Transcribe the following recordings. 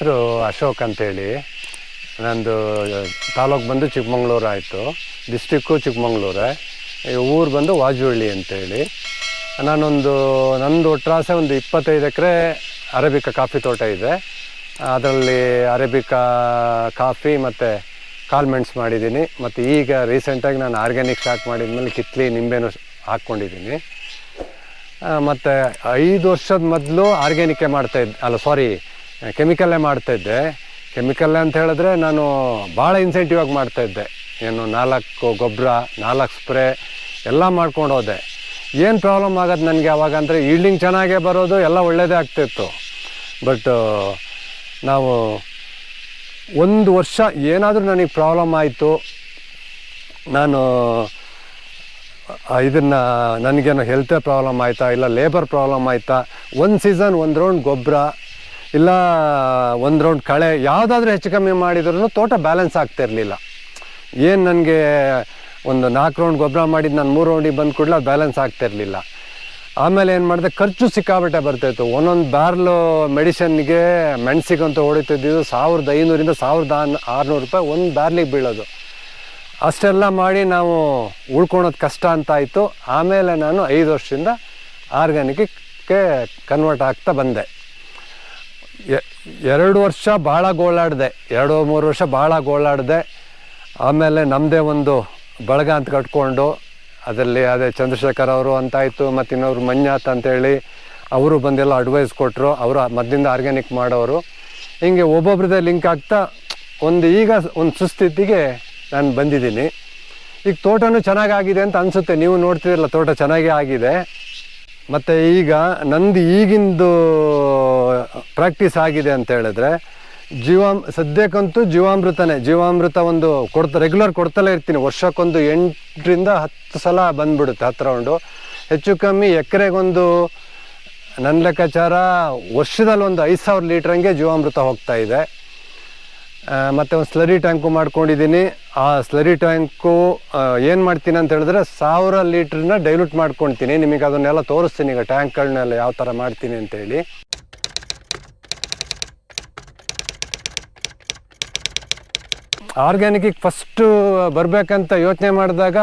ಹೆಸರು ಅಶೋಕ್ ಅಂತೇಳಿ. ನಂದು ತಾಲೂಕು ಬಂದು ಚಿಕ್ಕಮಂಗ್ಳೂರು ಆಯಿತು. ಡಿಸ್ಟಿಕ್ಕು ಚಿಕ್ಕಮಂಗ್ಳೂರೇ. ಊರು ಬಂದು ವಾಜುಹಳ್ಳಿ ಅಂತೇಳಿ. ನಾನೊಂದು, ನಂದು ಒಟ್ರಾಸೆ ಒಂದು ಇಪ್ಪತ್ತೈದು ಎಕರೆ ಅರೇಬಿಕ ಕಾಫಿ ತೋಟ ಇದೆ. ಅದರಲ್ಲಿ ಅರೇಬಿಕಾ ಕಾಫಿ ಮತ್ತು ಕಾಲ್ಮೆಂಟ್ಸ್ ಮಾಡಿದ್ದೀನಿ. ಮತ್ತು ಈಗ ರೀಸೆಂಟಾಗಿ ನಾನು ಆರ್ಗ್ಯಾನಿಕ್ ಸ್ಟಾರ್ಟ್ ಮಾಡಿದ್ಮೇಲೆ ಕಿತ್ಲಿ ನಿಂಬೆನೂ ಹಾಕ್ಕೊಂಡಿದ್ದೀನಿ. ಮತ್ತು ಐದು ವರ್ಷದ ಮೊದಲು ಆರ್ಗ್ಯಾನಿಕ್ಕೇ ಮಾಡ್ತಾಯಿದ್ದೆ ಅಲ್ಲ, ಸಾರಿ ಕೆಮಿಕಲ್ಲೇ ಮಾಡ್ತಾಯಿದ್ದೆ ಕೆಮಿಕಲ್ಲೇ ಅಂತ ಹೇಳಿದ್ರೆ ನಾನು ಭಾಳ ಇನ್ಸೆಂಟಿವ್ ಆಗಿ ಮಾಡ್ತಾಯಿದ್ದೆ ಏನು ನಾಲ್ಕು ಗೊಬ್ಬರ, ನಾಲ್ಕು ಸ್ಪ್ರೇ ಎಲ್ಲ ಮಾಡ್ಕೊಂಡು ಹೋದೆ. ಏನು ಪ್ರಾಬ್ಲಮ್ ಆಗೋದು ನನಗೆ ಅವಾಗ ಅಂದರೆ ಈಲ್ಡಿಂಗ್ ಚೆನ್ನಾಗೇ ಬರೋದು, ಎಲ್ಲ ಒಳ್ಳೆಯದೇ ಆಗ್ತಿತ್ತು ಬಟ್ ನಾವು ಒಂದು ವರ್ಷ ಏನಾದರೂ ನನಗೆ ಪ್ರಾಬ್ಲಮ್ ಆಯಿತು. ನಾನು ಇದನ್ನು ನನಗೇನು ಹೆಲ್ತೇ ಪ್ರಾಬ್ಲಮ್ ಆಯಿತಾ, ಇಲ್ಲ ಲೇಬರ್ ಪ್ರಾಬ್ಲಮ್ ಆಯಿತಾ, ಒಂದು ಸೀಸನ್ ಒಂದು ರೌಂಡ್ ಗೊಬ್ಬರ ಇಲ್ಲ, ಒಂದು ರೌಂಡ್ ಕಳೆ, ಯಾವುದಾದ್ರೂ ಹೆಚ್ಚು ಕಮ್ಮಿ ಮಾಡಿದ್ರೂ ತೋಟ ಬ್ಯಾಲೆನ್ಸ್ ಆಗ್ತಿರಲಿಲ್ಲ ಏನು ನನಗೆ ಒಂದು ನಾಲ್ಕು ರೌಂಡ್ ಗೊಬ್ಬರ ಮಾಡಿದ್ದು ನಾನು ಮೂರು ರೌಂಡಿಗೆ ಬಂದು ಕೂಡಲೇ ಬ್ಯಾಲೆನ್ಸ್ ಬ್ಯಾಲೆನ್ಸ್ ಆಗ್ತಿರಲಿಲ್ಲ ಆಮೇಲೆ ಏನು ಮಾಡಿದೆ, ಖರ್ಚು ಸಿಕ್ಕಾಬಟ್ಟೆ ಬರ್ತಾಯಿತ್ತು ಒಂದೊಂದು ಬ್ಯಾರ್ಲು ಮೆಡಿಷನ್ಗೆ ಮೆಣಸಿಗಂತ ಹೊಡಿತಿದ್ದು ಸಾವಿರದ ಐನೂರಿಂದ ಸಾವಿರದ ಆರುನೂರು ರೂಪಾಯಿ ಒಂದು ಬ್ಯಾರ್ಲಿಗೆ ಬೀಳೋದು. ಅಷ್ಟೆಲ್ಲ ಮಾಡಿ ನಾವು ಉಳ್ಕೊಳೋದು ಕಷ್ಟ ಅಂತ ಆಯಿತು. ಆಮೇಲೆ ನಾನು ಐದು ವರ್ಷದಿಂದ ಆರ್ಗ್ಯಾನಿಕ್ಗೆ ಕನ್ವರ್ಟ್ ಆಗ್ತಾ ಬಂದೆ. ಎರಡು ವರ್ಷ ಭಾಳ ಗೋಳಾಡಿದೆ ಎರಡು, ಮೂರು ವರ್ಷ ಭಾಳ ಗೋಳಾಡಿದೆ ಆಮೇಲೆ ನಮ್ಮದೇ ಒಂದು ಬಳಗ ಅಂತ ಕಟ್ಕೊಂಡು ಅದರಲ್ಲಿ ಅದೇ ಚಂದ್ರಶೇಖರ್ ಅವರು ಅಂತಾಯಿತು, ಮತ್ತು ಇನ್ನೊಬ್ರು ಮಂಜಾತ್ ಅಂತೇಳಿ ಅವರು ಬಂದೆಲ್ಲ ಅಡ್ವೈಸ್ ಕೊಟ್ಟರು ಅವರು ಮದ್ದಿಂದ ಆರ್ಗ್ಯಾನಿಕ್ ಮಾಡೋರು. ಹಿಂಗೆ ಒಬ್ಬೊಬ್ರದ್ದೇ ಲಿಂಕ್ ಆಗ್ತಾ ಒಂದು ಈಗ ಒಂದು ಸುಸ್ಥಿತಿಗೆ ನಾನು ಬಂದಿದ್ದೀನಿ. ಈಗ ತೋಟನೂ ಚೆನ್ನಾಗಾಗಿದೆ ಅಂತ ಅನಿಸುತ್ತೆ. ನೀವು ನೋಡ್ತಿರಲ್ಲ, ತೋಟ ಚೆನ್ನಾಗೇ ಆಗಿದೆ. ಮತ್ತು ಈಗ ನಂದು ಈಗಿಂದು ಪ್ರಾಕ್ಟೀಸ್ ಆಗಿದೆ ಅಂತ ಹೇಳಿದ್ರೆ ಜೀವಾಮ್ ಸದ್ಯಕ್ಕಂತೂ ಜೀವಾಮೃತನೇ. ಜೀವಾಮೃತ ಒಂದು ಕೊಡ್ತಾ ರೆಗ್ಯುಲರ್ ಕೊಡ್ತಲೇ ಇರ್ತೀನಿ. ವರ್ಷಕ್ಕೊಂದು ಎಂಟರಿಂದ ಹತ್ತು ಸಲ ಬಂದ್ಬಿಡುತ್ತೆ ಹತ್ತು ರೌಂಡು. ಹೆಚ್ಚು ಕಮ್ಮಿ ಎಕರೆಗೊಂದು ನನ್ನ ಲೆಕ್ಕಾಚಾರ ವರ್ಷದಲ್ಲಿ ಒಂದು ಐದು ಸಾವಿರ ಲೀಟ್ರಂಗೆ ಜೀವಾಮೃತ ಹೋಗ್ತಾ ಇದೆ. ಮತ್ತೆ ಒಂದು ಸ್ಲರಿ ಟ್ಯಾಂಕು ಮಾಡ್ಕೊಂಡಿದ್ದೀನಿ. ಆ ಸ್ಲರಿ ಟ್ಯಾಂಕು ಏನು ಮಾಡ್ತೀನಿ ಅಂತ ಹೇಳಿದ್ರೆ ಸಾವಿರ ಲೀಟ್ರನ್ನ ಡೈಲ್ಯೂಟ್ ಮಾಡ್ಕೊಳ್ತೀನಿ ನಿಮಗೆ ಅದನ್ನೆಲ್ಲ ತೋರಿಸ್ತೀನಿ ಈಗ ಟ್ಯಾಂಕ್ಗಳನ್ನೆಲ್ಲ ಯಾವ ಥರ ಮಾಡ್ತೀನಿ ಅಂತೇಳಿ ಆರ್ಗ್ಯಾನಿಕ್ಕಿಗೆ ಫಸ್ಟು ಬರಬೇಕಂತ ಯೋಚನೆ ಮಾಡಿದಾಗ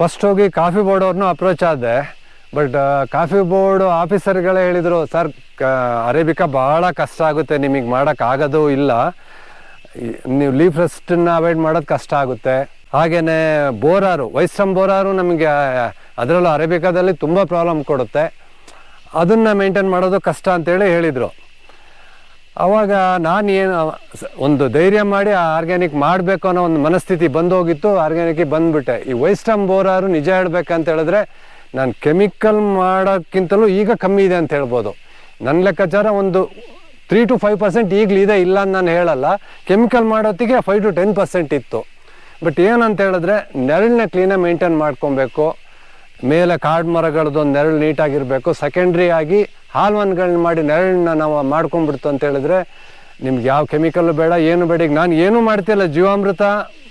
ಫಸ್ಟ್ ಹೋಗಿ ಕಾಫಿ ಬೋರ್ಡ್ ಅವ್ರನ್ನೂ ಅಪ್ರೋಚ್ ಆದೆ. ಬಟ್ ಕಾಫಿ ಬೋರ್ಡ್ ಆಫೀಸರ್ಗಳೇ ಹೇಳಿದರು ಸರ್ ಅರೇಬಿಕಾ ಭಾಳ ಕಷ್ಟ ಆಗುತ್ತೆ, ನಿಮಗೆ ಮಾಡೋಕ್ಕಾಗೋದು ಇಲ್ಲ. ನೀವು ಲೀಫ್ ರೆಸ್ಟನ್ನ ಅವಾಯ್ಡ್ ಮಾಡೋದು ಕಷ್ಟ ಆಗುತ್ತೆ. ಹಾಗೆಯೇ ಬೋರಾರು, ವೈಸ್ರಮ್ ಬೋರಾರು ನಮಗೆ, ಅದರಲ್ಲೂ ಅರೇಬಿಕಾದಲ್ಲಿ ತುಂಬ ಪ್ರಾಬ್ಲಮ್ ಕೊಡುತ್ತೆ. ಅದನ್ನು ಮೇಂಟೈನ್ ಮಾಡೋದು ಕಷ್ಟ ಅಂತೇಳಿ ಹೇಳಿದರು. ಅವಾಗ ನಾನು ಏನು, ಒಂದು ಧೈರ್ಯ ಮಾಡಿ ಆ ಆರ್ಗ್ಯಾನಿಕ್ ಮಾಡಬೇಕು ಅನ್ನೋ ಒಂದು ಮನಸ್ಥಿತಿ ಬಂದೋಗಿತ್ತು ಆರ್ಗ್ಯಾನಿಕ್ಗೆ ಬಂದುಬಿಟ್ಟೆ. ಈ ವೈಸ್ಟಮ್ ಬೋರಾರು ನಿಜ ಹೇಳ್ಬೇಕಂತ ಹೇಳಿದ್ರೆ, ನಾನು ಕೆಮಿಕಲ್ ಮಾಡೋಕ್ಕಿಂತಲೂ ಈಗ ಕಮ್ಮಿ ಇದೆ ಅಂತ ಹೇಳ್ಬೋದು. ನನ್ನ ಲೆಕ್ಕಾಚಾರ ಒಂದು ತ್ರೀ ಟು ಫೈವ್ ಪರ್ಸೆಂಟ್ ಈಗಲಿದೆ, ಇಲ್ಲ ಅಂತ ನಾನು ಹೇಳಲ್ಲ. ಕೆಮಿಕಲ್ ಮಾಡೋತ್ತಿಗೆ ಫೈವ್ ಟು ಟೆನ್ ಪರ್ಸೆಂಟ್ ಇತ್ತು. ಬಟ್ ಏನಂತ ಹೇಳಿದ್ರೆ, ನೆರಳನ್ನ ಕ್ಲೀನಾಗಿ ಮೇಂಟೈನ್ ಮಾಡ್ಕೊಬೇಕು. ಮೇಲೆ ಕಾಡು ಮರಗಳದ್ದೊಂದು ನೆರಳು ನೀಟಾಗಿರಬೇಕು. ಸೆಕೆಂಡ್ರಿ ಆಗಿ ಹಾಲ್ವನ್ಗಳನ್ನ ಮಾಡಿ ನೆರಳನ್ನ ನಾವು ಮಾಡ್ಕೊಂಡ್ಬಿಡ್ತು ಅಂತ ಹೇಳಿದ್ರೆ, ನಿಮ್ಗೆ ಯಾವ ಕೆಮಿಕಲ್ ಬೇಡ, ಏನು ಬೇಡ. ಈಗ ನಾನು ಏನೂ ಮಾಡ್ತಿಲ್ಲ. ಜೀವಾಮೃತ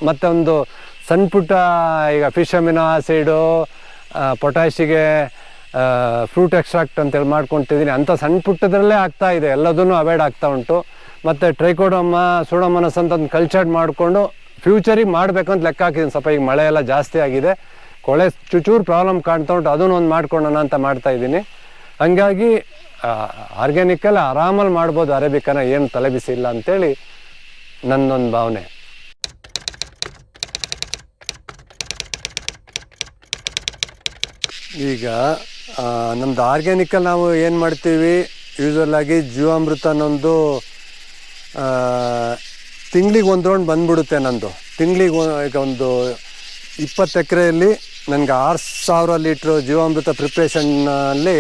ಮತ್ತು ಒಂದು ಸಣ್ಣ ಪುಟ್ಟ ಈಗ ಫಿಶ್ ಅಮಿನೋ ಆಸಿಡು ಪೊಟ್ಯಾಶಿಗೆ ಫ್ರೂಟ್ ಎಕ್ಸ್ಟ್ರಾಕ್ಟ್ ಅಂತೇಳಿ ಮಾಡ್ಕೊತಿದ್ದೀನಿ ಅಂಥ ಸಣ್ಣ ಪುಟ್ಟದ್ರಲ್ಲೇ ಆಗ್ತಾ ಇದೆ. ಎಲ್ಲದೂ ಅವಾಯ್ಡ್ ಆಗ್ತಾ ಉಂಟು. ಮತ್ತು ಟ್ರೈಕೋಡಮ್ಮ ಸೂಡೋಮನಸ್ ಅಂತ ಒಂದು ಕಲ್ಚರ್ಡ್ ಮಾಡಿಕೊಂಡು ಫ್ಯೂಚರಿಗೆ ಮಾಡಬೇಕಂತ ಲೆಕ್ಕ ಹಾಕಿದ್ದೀನಿ ಸ್ವಲ್ಪ ಈಗ ಮಳೆ ಎಲ್ಲ ಜಾಸ್ತಿ ಆಗಿದೆ. ಕೊಳೆ ಚೂಚೂರು ಪ್ರಾಬ್ಲಮ್ ಕಾಣ್ತಾ ಉಂಟು. ಅದನ್ನು ಒಂದು ಮಾಡ್ಕೊಳ್ಳೋಣ ಅಂತ ಮಾಡ್ತಾ ಇದ್ದೀನಿ. ಹಂಗಾಗಿ ಆರ್ಗ್ಯಾನಿಕಲ್ಲಿ ಆರಾಮಲ್ಲಿ ಮಾಡ್ಬೋದು ಅರೇಬಿಕನ. ಏನು ತಲೆಬಿಸಿಲ್ಲ ಅಂತೇಳಿ ನನ್ನೊಂದು ಭಾವನೆ. ಈಗ ನಮ್ದು ಆರ್ಗ್ಯಾನಿಕಲ್ಲಿ ನಾವು ಏನು ಮಾಡ್ತೀವಿ ಯೂಸ್ವಲ್ ಆಗಿ ಜೀವಾಮೃತ ಅನ್ನೊಂದು ತಿಂಗ್ಳಿಗೆ ಒಂದು ರೌಂಡ್ ಬಂದ್ಬಿಡುತ್ತೆ ನಂದು. ತಿಂಗ್ಳಿಗೆ ಈಗ ಒಂದು ಇಪ್ಪತ್ತು ಎಕರೆಯಲ್ಲಿ ನನಗೆ ಆರು ಸಾವಿರ ಲೀಟ್ರ್ ಜೀವಾಮೃತ ಪ್ರಿಪ್ರೇಷನ್ನಲ್ಲಿ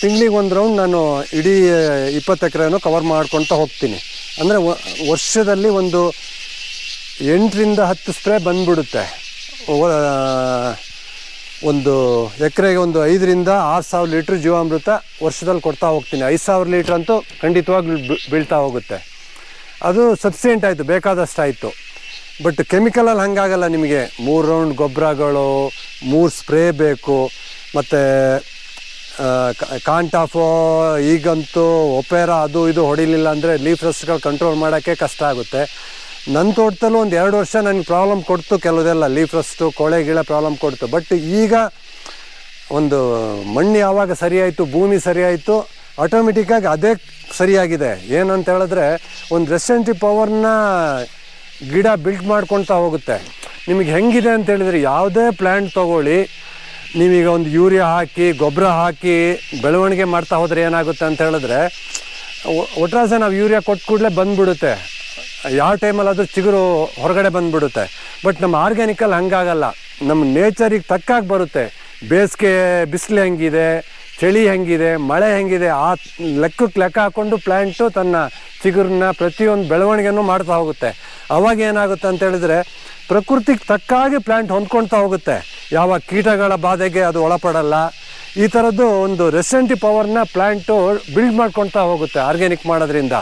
ತಿಂಗ್ಳಿಗೆ ಒಂದು ರೌಂಡ್ ನಾನು ಇಡೀ ಇಪ್ಪತ್ತು ಎಕರೆನೂ ಕವರ್ ಮಾಡ್ಕೊಳ್ತಾ ಹೋಗ್ತೀನಿ. ಅಂದರೆ ವರ್ಷದಲ್ಲಿ ಒಂದು ಎಂಟರಿಂದ ಹತ್ತು ಸ್ಪ್ರೇ ಬಂದ್ಬಿಡುತ್ತೆ. ಒಂದು ಎಕರೆಗೆ ಒಂದು ಐದರಿಂದ ಆರು ಸಾವಿರ ಲೀಟ್ರ್ ಜೀವಾಮೃತ ವರ್ಷದಲ್ಲಿ ಕೊಡ್ತಾ ಹೋಗ್ತೀನಿ. ಐದು ಸಾವಿರ ಲೀಟ್ರ್ ಅಂತೂ ಖಂಡಿತವಾಗ್ಲೂ ಬೀಳ್ತಾ ಹೋಗುತ್ತೆ. ಅದು ಸಫಿಸಿಯೆಂಟ್ ಆಯಿತು, ಬೇಕಾದಷ್ಟು ಆಯಿತು. ಬಟ್ ಕೆಮಿಕಲಲ್ಲಿ ಹಾಗಾಗಲ್ಲ ನಿಮಗೆ. ಮೂರು ರೌಂಡ್ ಗೊಬ್ಬರಗಳು, ಮೂರು ಸ್ಪ್ರೇ ಬೇಕು, ಮತ್ತು ಕಾಂಟಾಫೋ, ಈಗಂತೂ ಒಪೇರಾ, ಅದು ಇದು ಹೊಡಿಲಿಲ್ಲ ಅಂದರೆ ಲೀಫ್ ರಸ್ಟ್ಗಳು ಕಂಟ್ರೋಲ್ ಮಾಡೋಕ್ಕೆ ಕಷ್ಟ ಆಗುತ್ತೆ. ನನ್ನ ತೋಟದಲ್ಲೂ ಒಂದು ಎರಡು ವರ್ಷ ನನಗೆ ಪ್ರಾಬ್ಲಮ್ ಕೊಡ್ತು, ಕೆಲವುದೆಲ್ಲ ಲೀಫ್ ರಸ್ಟು ಕೊಳೆ ಗಿಳ ಪ್ರಾಬ್ಲಮ್ ಕೊಡ್ತು. ಬಟ್ ಈಗ ಒಂದು ಮಣ್ಣು ಯಾವಾಗ ಸರಿಯಾಯಿತು ಭೂಮಿ ಸರಿಯಾಯಿತು ಆಟೋಮೆಟಿಕ್ಕಾಗಿ ಅದೇ ಸರಿಯಾಗಿದೆ. ಏನಂತ ಹೇಳಿದ್ರೆ, ಒಂದು ರೆಸೆಂಟಿ ಪವರ್ನ ಗಿಡ ಬಿಲ್ಟ್ ಮಾಡ್ಕೊಳ್ತಾ ಹೋಗುತ್ತೆ. ನಿಮಗೆ ಹೆಂಗಿದೆ ಅಂತ ಹೇಳಿದ್ರೆ, ಯಾವುದೇ ಪ್ಲ್ಯಾಂಟ್ ತೊಗೊಳ್ಳಿ, ನೀವೀಗ ಒಂದು ಯೂರಿಯಾ ಹಾಕಿ ಗೊಬ್ಬರ ಹಾಕಿ ಬೆಳವಣಿಗೆ ಮಾಡ್ತಾ ಹೋದರೆ ಏನಾಗುತ್ತೆ ಅಂತ ಹೇಳಿದ್ರೆ ಒಟ್ರಾಸ ಒಟ್ರಾಸೆ ನಾವು ಯೂರಿಯಾ ಕೊಟ್ಟು ಕೂಡಲೇ ಬಂದ್ಬಿಡುತ್ತೆ. ಯಾವ ಟೈಮಲ್ಲಿ ಅದು ಚಿಗುರು ಹೊರಗಡೆ ಬಂದ್ಬಿಡುತ್ತೆ. ಬಟ್ ನಮ್ಮ ಆರ್ಗ್ಯಾನಿಕಲ್ಲಿ ಹಂಗಾಗಲ್ಲ. ನಮ್ಮ ನೇಚರಿಗೆ ತಕ್ಕಾಗಿ ಬರುತ್ತೆ. ಬೇಸಿಗೆ ಬಿಸಿಲು ಹೆಂಗಿದೆ, ಚಳಿ ಹೆಂಗಿದೆ, ಮಳೆ ಹೆಂಗಿದೆ, ಆ ಲೆಕ್ಕಕ್ಕೆ ಲೆಕ್ಕ ಹಾಕ್ಕೊಂಡು ಪ್ಲ್ಯಾಂಟು ತನ್ನ ಚಿಗುರನ್ನ ಪ್ರತಿಯೊಂದು ಬೆಳವಣಿಗೆನೂ ಮಾಡ್ತಾ ಹೋಗುತ್ತೆ. ಅವಾಗ ಏನಾಗುತ್ತೆ ಅಂತ ಹೇಳಿದ್ರೆ ಪ್ರಕೃತಿಗೆ ತಕ್ಕಾಗಿ ಪ್ಲ್ಯಾಂಟ್ ಹೊಂದ್ಕೊಳ್ತಾ ಹೋಗುತ್ತೆ. ಯಾವ ಕೀಟಗಳ ಬಾಧೆಗೆ ಅದು ಒಳಪಡಲ್ಲ. ಈ ಥರದ್ದು ಒಂದು ರೆಸೆಂಟಿ ಪವರ್ನ ಪ್ಲ್ಯಾಂಟು ಬಿಲ್ಡ್ ಮಾಡ್ಕೊಳ್ತಾ ಹೋಗುತ್ತೆ ಆರ್ಗ್ಯಾನಿಕ್ ಮಾಡೋದ್ರಿಂದ.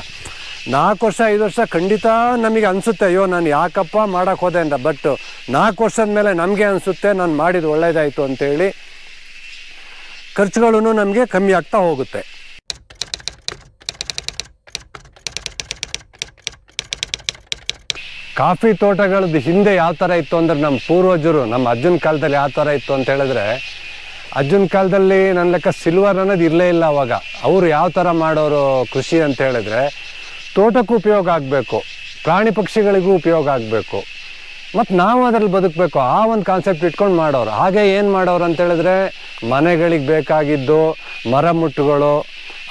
ನಾಲ್ಕು ವರ್ಷ, ಐದು ವರ್ಷ ಖಂಡಿತ ನಮಗೆ ಅನಿಸುತ್ತೆ, ಅಯ್ಯೋ, ನಾನು ಯಾಕಪ್ಪ ಮಾಡೋಕ್ಕೆ ಹೋದೆ ಅಂತ. ಬಟ್ ನಾಲ್ಕು ವರ್ಷದ ಮೇಲೆ ನಮಗೆ ಅನಿಸುತ್ತೆ, ನಾನು ಮಾಡಿದ್ದು ಒಳ್ಳೇದಾಯಿತು ಅಂತೇಳಿ ಖರ್ಚುಗಳೂ ನಮಗೆ ಕಮ್ಮಿ ಆಗ್ತಾ ಹೋಗುತ್ತೆ. ಕಾಫಿ ತೋಟಗಳದ್ದು ಹಿಂದೆ ಯಾವ ಥರ ಇತ್ತು ಅಂದ್ರೆ ನಮ್ಮ ಪೂರ್ವಜರು, ನಮ್ಮ ಅಜ್ಜನ ಕಾಲದಲ್ಲಿ ಯಾವ ಥರ ಇತ್ತು ಅಂತ ಹೇಳಿದ್ರೆ, ಅಜ್ಜನ ಕಾಲದಲ್ಲಿ ನನ್ನ ಲೆಕ್ಕ ಸಿಲ್ವರ್ ಅನ್ನೋದು ಇರಲೇ ಇಲ್ಲ ಅವಾಗ. ಅವರು ಯಾವ ಥರ ಮಾಡೋರು ಕೃಷಿ ಅಂತ ಹೇಳಿದ್ರೆ ತೋಟಕ್ಕೂ ಉಪಯೋಗ ಆಗಬೇಕು. ಪ್ರಾಣಿ ಪಕ್ಷಿಗಳಿಗೂ ಉಪಯೋಗ ಆಗಬೇಕು. ಮತ್ತು ನಾವು ಅದರಲ್ಲಿ ಬದುಕಬೇಕು. ಆ ಒಂದು ಕಾನ್ಸೆಪ್ಟ್ ಇಟ್ಕೊಂಡು ಮಾಡೋರು. ಹಾಗೆ ಏನು ಮಾಡೋರು ಅಂತೇಳಿದ್ರೆ ಮನೆಗಳಿಗೆ ಬೇಕಾಗಿದ್ದು ಮರ ಮುಟ್ಟುಗಳು,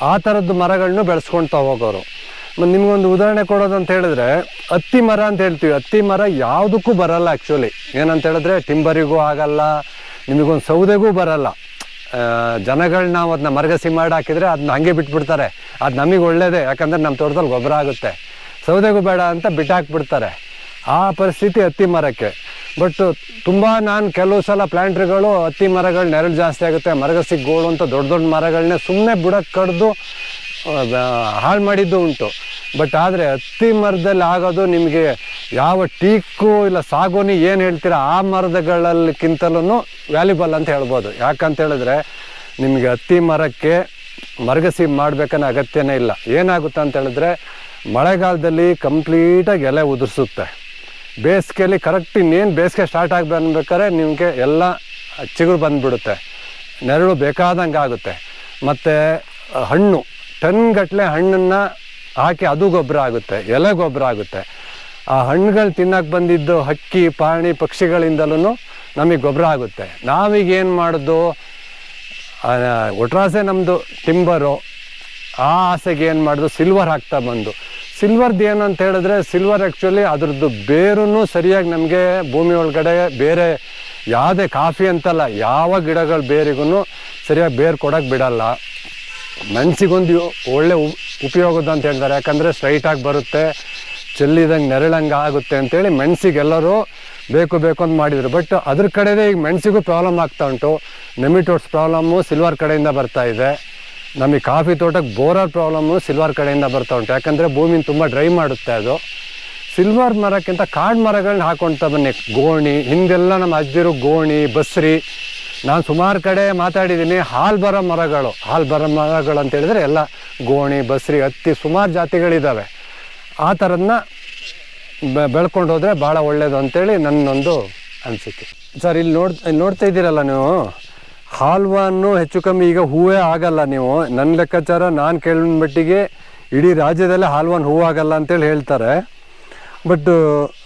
ಆ ಥರದ್ದು ಮರಗಳನ್ನೂ ಬೆಳೆಸ್ಕೊಳ್ತಾ ಹೋಗೋರು. ಮತ್ತು ನಿಮಗೊಂದು ಉದಾಹರಣೆ ಕೊಡೋದು ಅಂತ ಹೇಳಿದ್ರೆ ಹತ್ತಿ ಮರ ಅಂತ ಹೇಳ್ತೀವಿ. ಹತ್ತಿ ಮರ ಯಾವುದಕ್ಕೂ ಬರಲ್ಲ ಆ್ಯಕ್ಚುಲಿ ಏನಂತ ಹೇಳಿದ್ರೆ, ಟಿಂಬರಿಗೂ ಆಗಲ್ಲ, ನಿಮಗೊಂದು ಸೌದೆಗೂ ಬರಲ್ಲ. ಜನಗಳನ್ನ ಅದನ್ನ ಮರಗಸಿ ಮಾಡಿ ಹಾಕಿದ್ರೆ ಅದನ್ನ ಹಂಗೆ ಬಿಟ್ಬಿಡ್ತಾರೆ. ಅದು ನಮಗೆ ಒಳ್ಳೇದೇ, ಯಾಕಂದರೆ ನಮ್ಮ ತೋಟದಲ್ಲಿ ಗೊಬ್ಬರ ಆಗುತ್ತೆ. ಸೌದೆಗೂ ಬೇಡ ಅಂತ ಬಿಟ್ಟಾಕ್ಬಿಡ್ತಾರೆ. ಆ ಪರಿಸ್ಥಿತಿ ಹತ್ತಿ ಮರಕ್ಕೆ. ಬಟ್ ತುಂಬ ನಾನು ಕೆಲವು ಸಲ ಪ್ಲ್ಯಾಂಟ್ರಿಗಳು ಹತ್ತಿ ಮರಗಳು ನೆರಳು ಜಾಸ್ತಿ ಆಗುತ್ತೆ, ಮರಗಸಿ ಗೋಳು ಅಂತ ದೊಡ್ಡ ದೊಡ್ಡ ಮರಗಳನ್ನೇ ಸುಮ್ಮನೆ ಬುಡಕ್ಕೆ ಕಡ್ದು ಹಾಳು ಮಾಡಿದ್ದು ಉಂಟು. ಬಟ್ ಆದರೆ ಹತ್ತಿ ಮರದಲ್ಲಿ ಆಗೋದು ನಿಮಗೆ ಯಾವ ಟೀಕು ಇಲ್ಲ ಸಾಗೋನಿ ಏನು ಹೇಳ್ತೀರಾ ಆ ಮರದಗಳಲ್ಲಿಕ್ಕಿಂತಲೂ ವ್ಯಾಲ್ಯೂಬಲ್ ಅಂತ ಹೇಳ್ಬೋದು. ಯಾಕಂತ ಹೇಳಿದ್ರೆ ನಿಮಗೆ ಹತ್ತಿ ಮರಕ್ಕೆ ಮರಗಸಿ ಮಾಡ್ಬೇಕನ್ನೋ ಅಗತ್ಯನೇ ಇಲ್ಲ. ಏನಾಗುತ್ತೆ ಅಂತ ಹೇಳಿದ್ರೆ ಮಳೆಗಾಲದಲ್ಲಿ ಕಂಪ್ಲೀಟಾಗಿ ಎಲೆ ಉದುರಿಸುತ್ತೆ. ಬೇಸಿಗೆಯಲ್ಲಿ ಕರೆಕ್ಟ್ ಇನ್ನೇನು ಬೇಸಿಗೆ ಸ್ಟಾರ್ಟ್ ಆಗಬೇಕು ಅನ್ಬೇಕಾದ್ರೆ ನಿಮಗೆ ಎಲ್ಲ ಚಿಗುರು ಬಂದ್ಬಿಡುತ್ತೆ. ನೆರಳು ಬೇಕಾದಂಗೆ ಆಗುತ್ತೆ ಮತ್ತು ಹಣ್ಣು ಟನ್ ಗಟ್ಟಲೆ ಹಣ್ಣನ್ನು ಹಾಕಿ ಅದು ಗೊಬ್ಬರ ಆಗುತ್ತೆ, ಎಲೆ ಗೊಬ್ಬರ ಆಗುತ್ತೆ. ಆ ಹಣ್ಣುಗಳು ತಿನ್ನಕ್ಕೆ ಬಂದಿದ್ದು ಹಕ್ಕಿ ಪ್ರಾಣಿ ಪಕ್ಷಿಗಳಿಂದಲೂ ನಮಗೆ ಗೊಬ್ಬರ ಆಗುತ್ತೆ. ನಾವೀಗ ಏನು ಮಾಡೋದು ಒಟ್ರಾಸೆ ನಮ್ಮದು ಟಿಂಬರು. ಆ ಆಸೆಗೆ ಏನು ಮಾಡೋದು? ಸಿಲ್ವರ್ ಹಾಕ್ತಾ ಬಂದು. ಸಿಲ್ವರ್ದು ಏನು ಅಂತ ಹೇಳಿದ್ರೆ, ಸಿಲ್ವರ್ ಆ್ಯಕ್ಚುಲಿ ಅದ್ರದ್ದು ಬೇರೂ ಸರಿಯಾಗಿ ನಮಗೆ ಭೂಮಿ ಒಳಗಡೆ ಬೇರೆ ಯಾವುದೇ ಕಾಫಿ ಅಂತಲ್ಲ, ಯಾವ ಗಿಡಗಳ ಬೇರಿಗೂ ಸರಿಯಾಗಿ ಬೇರು ಕೊಡೋಕ್ಕೆ ಬಿಡಲ್ಲ. ಮೆಣಸಿಗೊಂದು ಒಳ್ಳೆ ಉಪಯೋಗದ ಅಂತ ಹೇಳ್ತಾರೆ. ಯಾಕಂದರೆ ಸ್ಟ್ರೈಟಾಗಿ ಬರುತ್ತೆ, ಚೆಲ್ಲಿದಂಗೆ ನೆರಳಂಗೆ ಆಗುತ್ತೆ ಅಂತೇಳಿ ಮೆಣಸಿಗೆಲ್ಲರೂ ಬೇಕು ಬೇಕು ಅಂತ ಮಾಡಿದರು. ಬಟ್ ಅದ್ರ ಕಡೆದೇ ಈಗ ಮೆಣಸಿಗೂ ಪ್ರಾಬ್ಲಮ್ ಆಗ್ತಾ ಉಂಟು. ನೆಮಿಟೋಡ್ಸ್ ಪ್ರಾಬ್ಲಮ್ಮು ಸಿಲ್ವರ್ ಕಡೆಯಿಂದ ಬರ್ತಾ ಇದೆ. ನಮಗೆ ಕಾಫಿ ತೋಟಕ್ಕೆ ಬೋರರ್ ಪ್ರಾಬ್ಲಮ್ಮು ಸಿಲ್ವರ್ ಕಡೆಯಿಂದ ಬರ್ತಾ ಉಂಟು. ಯಾಕಂದರೆ ಭೂಮಿನ ತುಂಬ ಡ್ರೈ ಮಾಡುತ್ತೆ ಅದು. ಸಿಲ್ವರ್ ಮರಕ್ಕಿಂತ ಕಾಡು ಮರಗಳನ್ನ ಹಾಕೊಳ್ತಾ ಬನ್ನಿ. ಗೋಣಿ, ಹಿಂದೆಲ್ಲ ನಮ್ಮ ಅಜ್ಜಿರು ಗೋಣಿ, ಬಸ್ರಿ ನಾನು ಸುಮಾರು ಕಡೆ ಮಾತಾಡಿದ್ದೀನಿ ಹಾಲು ಬರೋ ಮರಗಳು. ಹಾಲು ಬರೋ ಮರಗಳು ಅಂತ ಹೇಳಿದ್ರೆ ಎಲ್ಲ ಗೋಣಿ, ಬಸ್ರಿ, ಹತ್ತಿ, ಸುಮಾರು ಜಾತಿಗಳಿದ್ದಾವೆ ಆ ಥರದನ್ನ ಬೆಳ್ಕೊಂಡು ಹೋದರೆ ಭಾಳ ಒಳ್ಳೇದು ಅಂತೇಳಿ ನನ್ನೊಂದು ಅನಿಸಿಕೆ. ಸರ್ ಇಲ್ಲಿ ನೋಡ್ ನೋಡ್ತಾ ಇದ್ದೀರಲ್ಲ ನೀವು? ಹಾಲ್ವನ್ನು ಹೆಚ್ಚು ಕಮ್ಮಿ ಈಗ ಹೂವೇ ಆಗಲ್ಲ ನೀವು. ನನ್ನ ಲೆಕ್ಕಾಚಾರ ನಾನು ಕೇಳಿದ ಮಟ್ಟಿಗೆ ಇಡೀ ರಾಜ್ಯದಲ್ಲೇ ಹಾಲ್ವನ್ ಹೂವು ಆಗಲ್ಲ ಅಂತೇಳಿ ಹೇಳ್ತಾರೆ. ಬಟ್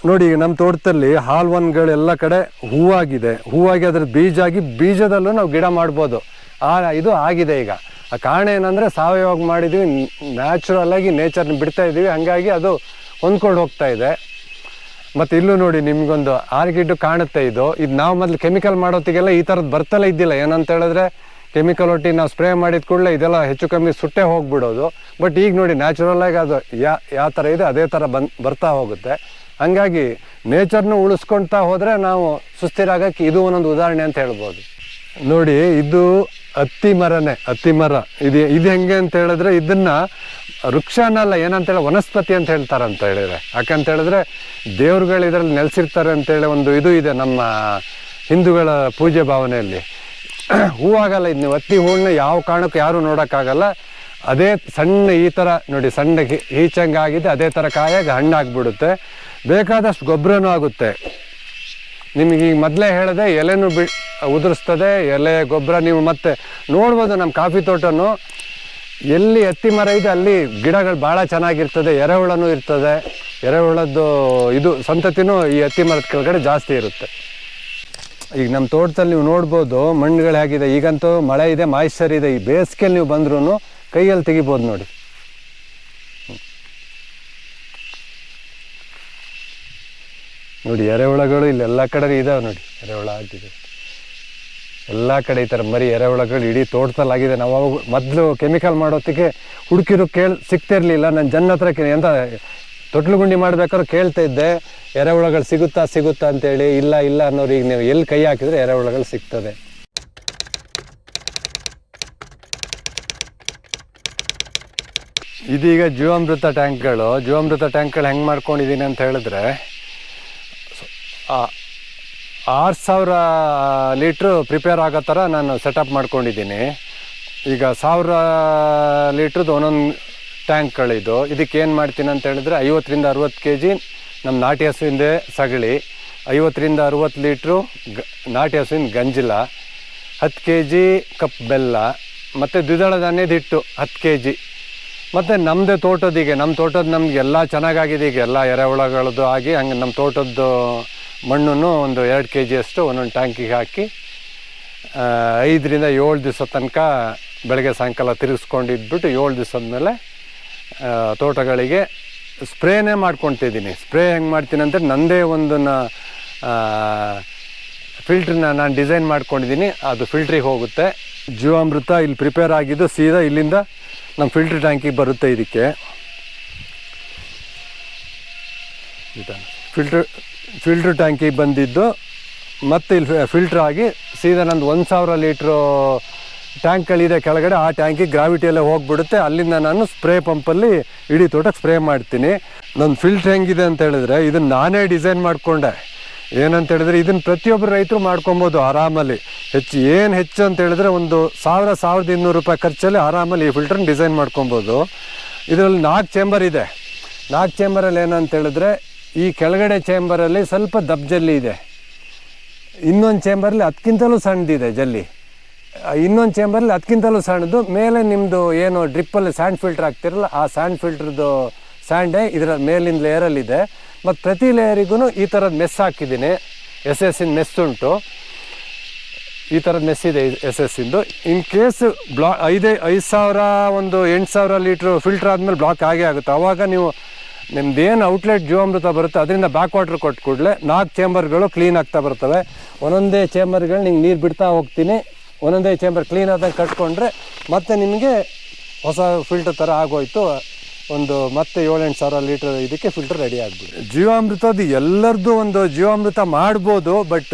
ನೋಡಿ ನಮ್ಮ ತೋಟದಲ್ಲಿ ಹಾಲ್ವನ್ಗಳೆಲ್ಲ ಕಡೆ ಹೂವಾಗಿದೆ. ಹೂವಾಗಿ ಅದ್ರ ಬೀಜ ಆಗಿ ಬೀಜದಲ್ಲೂ ನಾವು ಗಿಡ ಮಾಡ್ಬೋದು. ಆ, ಇದು ಆಗಿದೆ ಈಗ. ಆ ಕಾರಣ ಏನಂದರೆ ಸಾವಯವ ಮಾಡಿದ್ವಿ ನ್ಯಾಚುರಲ್ ಆಗಿ ನೇಚರ್ನ ಬಿಡ್ತಾ ಇದ್ದೀವಿ. ಹಂಗಾಗಿ ಅದು ಹೊಂದ್ಕೊಂಡು ಹೋಗ್ತಾ ಇದೆ. ಮತ್ತು ಇಲ್ಲೂ ನೋಡಿ ನಿಮಗೊಂದು ಆರ್ಗಿಡ್ ಕಾಣುತ್ತೆ ಇದು. ಇದು ನಾವು ಮೊದಲು ಕೆಮಿಕಲ್ ಮಾಡೋತ್ತಿಗೆಲ್ಲ ಈ ಥರದ್ದು ಬರ್ತಲೇ ಇದ್ದಿಲ್ಲ. ಏನಂತ ಹೇಳಿದ್ರೆ ಕೆಮಿಕಲ್ ಒಟ್ಟಿ ನಾವು ಸ್ಪ್ರೇ ಮಾಡಿದ ಕೂಡಲೇ ಇದೆಲ್ಲ ಹೆಚ್ಚು ಕಮ್ಮಿ ಸುಟ್ಟೆ ಹೋಗ್ಬಿಡೋದು. ಬಟ್ ಈಗ ನೋಡಿ ನ್ಯಾಚುರಲ್ ಆಗಿ ಅದು ಯಾ ಯಾವ ಥರ ಇದೆ, ಅದೇ ಥರ ಬನ್, ಬರ್ತಾ ಹೋಗುತ್ತೆ. ಹಂಗಾಗಿ ನೇಚರ್ನ ಉಳಿಸ್ಕೊಳ್ತಾ ಹೋದರೆ ನಾವು ಸುಸ್ಥಿರಾಗಕ್ಕೆ ಇದು ಒಂದೊಂದು ಉದಾಹರಣೆ ಅಂತ ಹೇಳ್ಬೋದು. ನೋಡಿ, ಇದು ಹತ್ತಿ ಮರನೇ ಹತ್ತಿ ಮರ. ಇದು ಇದು ಹೆಂಗೆ ಅಂತ ಹೇಳಿದ್ರೆ ಇದನ್ನು ವೃಕ್ಷ ಅನ್ನಲ್ಲ ಏನಂತ ಹೇಳಿ ವನಸ್ಪತಿ ಅಂತ ಹೇಳ್ತಾರೆ ಅಂತ ಹೇಳಿದ್ರೆ ಯಾಕಂತ ಹೇಳಿದ್ರೆ ದೇವ್ರುಗಳು ಇದರಲ್ಲಿ ನೆಲೆಸಿರ್ತಾರೆ ಅಂತೇಳಿ ಒಂದು ಇದು ಇದೆ ನಮ್ಮ ಹಿಂದೂಗಳ ಪೂಜೆ ಭಾವನೆಯಲ್ಲಿ. ಹೂವಾಗಲ್ಲ ಇದು ನೀವು ಹತ್ತಿ ಹೂವನ್ನ ಯಾವ ಕಾರಣಕ್ಕೂ ಯಾರೂ ನೋಡೋಕ್ಕಾಗಲ್ಲ. ಅದೇ ಸಣ್ಣ ಈ ಥರ ನೋಡಿ ಸಣ್ಣ ಈಚಂಗೆ ಆಗಿದೆ ಅದೇ ಥರ ಕಾಯಾಗಿ ಹಣ್ಣಾಗ್ಬಿಡುತ್ತೆ. ಬೇಕಾದಷ್ಟು ಗೊಬ್ಬರನೂ ಆಗುತ್ತೆ. ನಿಮಗೆ ಈಗ ಮೊದಲೇ ಹೇಳಿದೆ, ಎಲೆನೂ ಬಿ, ಉದುರಿಸ್ತದೆ, ಎಲೆ ಗೊಬ್ಬರ ನೀವು ಮತ್ತೆ ನೋಡ್ಬೋದು ನಮ್ಮ ಕಾಫಿ ತೋಟನು. ಎಲ್ಲಿ ಎತ್ತಿ ಮರ ಇದೆ, ಅಲ್ಲಿ ಗಿಡಗಳು ಭಾಳ ಚೆನ್ನಾಗಿರ್ತದೆ, ಎರೆಹುಳನೂ ಇರ್ತದೆ. ಎರೆಹುಳದ್ದು ಇದು, ಸಂತತಿನೂ ಈ ಎತ್ತಿ ಮರದ ಕೆಳಗಡೆ ಜಾಸ್ತಿ ಇರುತ್ತೆ. ಈಗ ನಮ್ಮ ತೋಟದಲ್ಲಿ ನೀವು ನೋಡ್ಬೋದು, ಮಣ್ಣುಗಳು ಹೇಗಿದೆ ಈಗಂತೂ ಮಳೆ ಇದೆ ಮಾಯಿಶ್ಚರ್ ಇದೆ. ಈ ಬೇಸಿಗೆಯಲ್ಲಿ ನೀವು ಬಂದ್ರೂ ಕೈಯಲ್ಲಿ ತೆಗಿಬೋದು ನೋಡಿ. ನೋಡಿ, ಎರೆಹುಳಗಳು ಇಲ್ಲಿ ಎಲ್ಲ ಕಡೆ ಇದಾವೆ ನೋಡಿ. ಎರೆಹುಳ ಆಗಿದೆ ಎಲ್ಲ ಕಡೆ ಈ ಥರ ಮರಿ ಎರೆಹುಳಗಳು ಇಡೀ ತೋಟದಲ್ಲಿ ಆಗಿದೆ. ನಾವು ಮೊದಲು ಕೆಮಿಕಲ್ ಮಾಡೋತ್ತಿಗೆ ಹುಡುಕಿರು ಕೇಳಿ ಸಿಗ್ತಿರ್ಲಿಲ್ಲ. ನನ್ನ ಜನ ಹತ್ರ ಎಂತ ತೊಟ್ಲು ಗುಂಡಿ ಮಾಡ್ಬೇಕಾದ್ರೆ ಕೇಳ್ತಾ ಇದ್ದೆ ಎರೆಹುಳಗಳು ಸಿಗುತ್ತಾ ಸಿಗುತ್ತಾ ಅಂತೇಳಿ, ಇಲ್ಲ ಇಲ್ಲ ಅನ್ನೋರು ಈಗ ನೀವು ಎಲ್ಲಿ ಕೈ ಹಾಕಿದ್ರೆ ಎರೆಹುಳಗಳು ಸಿಗ್ತದೆ. ಇದೀಗ ಜೀವಾಮೃತ ಟ್ಯಾಂಕ್ಗಳು ಜೀವಾಮೃತ ಟ್ಯಾಂಕ್ಗಳು ಹೆಂಗೆ ಮಾಡ್ಕೊಂಡಿದ್ದೀನಿ ಅಂತ ಹೇಳಿದ್ರೆ ಆರು ಸಾವಿರ ಲೀಟ್ರು ಪ್ರಿಪೇರ್ ಆಗೋ ಥರ ನಾನು ಸೆಟಪ್ ಮಾಡ್ಕೊಂಡಿದ್ದೀನಿ. ಈಗ ಸಾವಿರ ಲೀಟ್ರದ್ದು ಒಂದೊಂದು ಟ್ಯಾಂಕ್ಗಳಿದು. ಇದಕ್ಕೆ ಏನು ಮಾಡ್ತೀನಿ ಅಂತ ಹೇಳಿದ್ರೆ ಐವತ್ತರಿಂದ ಅರುವತ್ತು ಕೆ ಜಿ ನಮ್ಮ ನಾಟಿ ಹಸುವಿಂದೇ ಸಗಳಿ ಐವತ್ತರಿಂದ ಅರುವತ್ತು ಲೀಟ್ರು ಗ, ನಾಟಿ ಹಸುವಿನ ಗಂಜಿಲ, ಹತ್ತು ಕೆ ಜಿ ಕಪ್ ಬೆಲ್ಲ, ಮತ್ತು ದ್ವಿದಳ ಧಾನ್ಯದ ಹಿಟ್ಟು ಹತ್ತು ಕೆ ಜಿ ಮತ್ತು ನಮ್ಮದೇ ತೋಟದೀಗೆ ನಮ್ಮ ತೋಟದ ನಮ್ಗೆ ಎಲ್ಲ ಚೆನ್ನಾಗಾಗಿದೆ ಈಗ, ಎಲ್ಲ ಎರೆಹುಳಗಳದ್ದು ಆಗಿ ಹಂಗೆ ನಮ್ಮ ತೋಟದ್ದು ಮಣ್ಣನ್ನು ಒಂದು ಎರಡು ಕೆ ಜಿಯಷ್ಟು ಒಂದೊಂದು ಟ್ಯಾಂಕಿಗೆ ಹಾಕಿ ಐದರಿಂದ ಏಳು ದಿವಸ ತನಕ ಬೆಳಗ್ಗೆ ಸಾಯಂಕಾಲ ತಿರುಗಿಸ್ಕೊಂಡಿದ್ಬಿಟ್ಟು ಏಳು ದಿವಸದ ಮೇಲೆ ತೋಟಗಳಿಗೆ ಸ್ಪ್ರೇನೇ ಮಾಡ್ಕೊತಿದ್ದೀನಿ ಸ್ಪ್ರೇ ಹೆಂಗೆ ಮಾಡ್ತೀನಿ ಅಂದರೆ ನನ್ನದೇ ಒಂದನ್ನು ಫಿಲ್ಟ್ರನ್ನ ನಾನು ಡಿಸೈನ್ ಮಾಡ್ಕೊಂಡಿದ್ದೀನಿ. ಅದು ಫಿಲ್ಟ್ರಿಗೆ ಹೋಗುತ್ತೆ. ಜೀವಾಮೃತ ಇಲ್ಲಿ ಪ್ರಿಪೇರ್ ಆಗಿದ್ದು ಸೀದಾ ಇಲ್ಲಿಂದ ನಮ್ಮ ಫಿಲ್ಟ್ರ್ ಟ್ಯಾಂಕಿಗೆ ಬರುತ್ತೆ ಇದಕ್ಕೆ. ಫಿಲ್ಟ್ರ್ ಫಿಲ್ಟ್ರ್ ಟ್ಯಾಂಕಿಗೆ ಬಂದಿದ್ದು ಮತ್ತೆ ಇಲ್ಲಿ ಫಿಲ್ಟ್ರ್ ಆಗಿ ಸೀದಾ ನಂದು ಒಂದು ಸಾವಿರ ಲೀಟ್ರು ಟ್ಯಾಂಕ್ಗಳಿದೆ ಕೆಳಗಡೆ, ಆ ಟ್ಯಾಂಕಿಗೆ ಗ್ರಾವಿಟಿಯಲ್ಲೇ ಹೋಗ್ಬಿಡುತ್ತೆ. ಅಲ್ಲಿಂದ ನಾನು ಸ್ಪ್ರೇ ಪಂಪಲ್ಲಿ ಇಡೀ ತೋಟಕ್ಕೆ ಸ್ಪ್ರೇ ಮಾಡ್ತೀನಿ. ನನ್ನ ಫಿಲ್ಟ್ರ್ ಹೆಂಗಿದೆ ಅಂತ ಹೇಳಿದ್ರೆ ಇದನ್ನು ನಾನೇ ಡಿಸೈನ್ ಮಾಡಿಕೊಂಡೆ. ಏನಂತ ಹೇಳಿದ್ರೆ ಇದನ್ನು ಪ್ರತಿಯೊಬ್ಬರು ರೈತರು ಮಾಡ್ಕೊಬೋದು ಆರಾಮಲ್ಲಿ. ಹೆಚ್ಚು, ಏನು ಹೆಚ್ಚು ಅಂತ ಹೇಳಿದ್ರೆ, ಒಂದು ಸಾವಿರ, ಸಾವಿರದ ಇನ್ನೂರು ರೂಪಾಯಿ ಖರ್ಚಲ್ಲಿ ಆರಾಮಲ್ಲಿ ಈ ಫಿಲ್ಟ್ರನ್ನ ಡಿಸೈನ್ ಮಾಡ್ಕೊಬೋದು. ಇದರಲ್ಲಿ ನಾಲ್ಕು ಚೇಂಬರ್ ಇದೆ. ನಾಲ್ಕು ಚೇಂಬರಲ್ಲಿ ಏನಂತ ಹೇಳಿದ್ರೆ, ಈ ಕೆಳಗಡೆ ಚೇಂಬರಲ್ಲಿ ಸ್ವಲ್ಪ ದಬ್ ಜಲ್ಲಿ ಇದೆ. ಇನ್ನೊಂದು ಚೇಂಬರಲ್ಲಿ ಅದಕ್ಕಿಂತಲೂ ಸಣ್ಣದಿದೆ ಜಲ್ಲಿ. ಇನ್ನೊಂದು ಚೇಂಬರ್ಲಿ ಅದಕ್ಕಿಂತಲೂ ಸಣ್ಣದು. ಮೇಲೆ ನಿಮ್ಮದು ಏನು ಡ್ರಿಪ್ಪಲ್ಲಿ ಸ್ಯಾಂಡ್ ಫಿಲ್ಟರ್ ಹಾಕ್ತಿರಲ್ಲ, ಆ ಸ್ಯಾಂಡ್ ಫಿಲ್ಟ್ರದ್ದು ಸ್ಯಾಂಡೇ ಇದರ ಮೇಲಿನ ಲೇಯರಲ್ಲಿದೆ ಮತ್ತು ಪ್ರತಿ ಲೇಯರಿಗೂ ಈ ಥರದ ಮೆಸ್ ಹಾಕಿದ್ದೀನಿ. ಎಸ್ ಇನ್ ಮೆಸ್ ಉಂಟು. ಈ ಥರದ ಮೆಸ್ ಇದೆ ಎಸ್ ಎಸ್ ಇಂದು. ಇನ್ ಕೇಸ್ ಬ್ಲಾ ಐದೇ, ಐದು ಸಾವಿರ ಒಂದು ಎಂಟು ಸಾವಿರ ಲೀಟ್ರ್ ಫಿಲ್ಟರ್ ಆದಮೇಲೆ ಬ್ಲಾಕ್ ಆಗೇ ಆಗುತ್ತೆ. ಆವಾಗ ನೀವು ನಿಮ್ದು ಏನು ಔಟ್ಲೆಟ್ ಜೀವಾಮೃತ ಬರುತ್ತೆ, ಅದರಿಂದ ಬ್ಯಾಕ್ ವಾಟ್ರ್ ಕೊಟ್ಟು ಕೂಡಲೇ ನಾಲ್ಕು ಚೇಂಬರ್ಗಳು ಕ್ಲೀನ್ ಆಗ್ತಾ ಬರ್ತವೆ. ಒಂದೊಂದೇ ಚೇಂಬರ್ಗಳು ನಿಂಗೆ ನೀರು ಬಿಡ್ತಾ ಹೋಗ್ತೀನಿ. ಒಂದೊಂದೇ ಚೇಂಬರ್ ಕ್ಲೀನ್ ಆದಂಗೆ ಕಟ್ಕೊಂಡ್ರೆ ಮತ್ತೆ ನಿಮಗೆ ಹೊಸ ಫಿಲ್ಟರ್ ಥರ ಆಗೋಯ್ತು. ಒಂದು ಮತ್ತೆ ಏಳೆಂಟು ಸಾವಿರ ಲೀಟರ್ ಇದಕ್ಕೆ ಫಿಲ್ಟರ್ ರೆಡಿ ಆಗ್ಬಿಡುತ್ತೆ. ಜೀವಾಮೃತದ್ದು ಎಲ್ಲರದ್ದು ಒಂದು ಜೀವಾಮೃತ ಮಾಡ್ಬೋದು ಬಟ್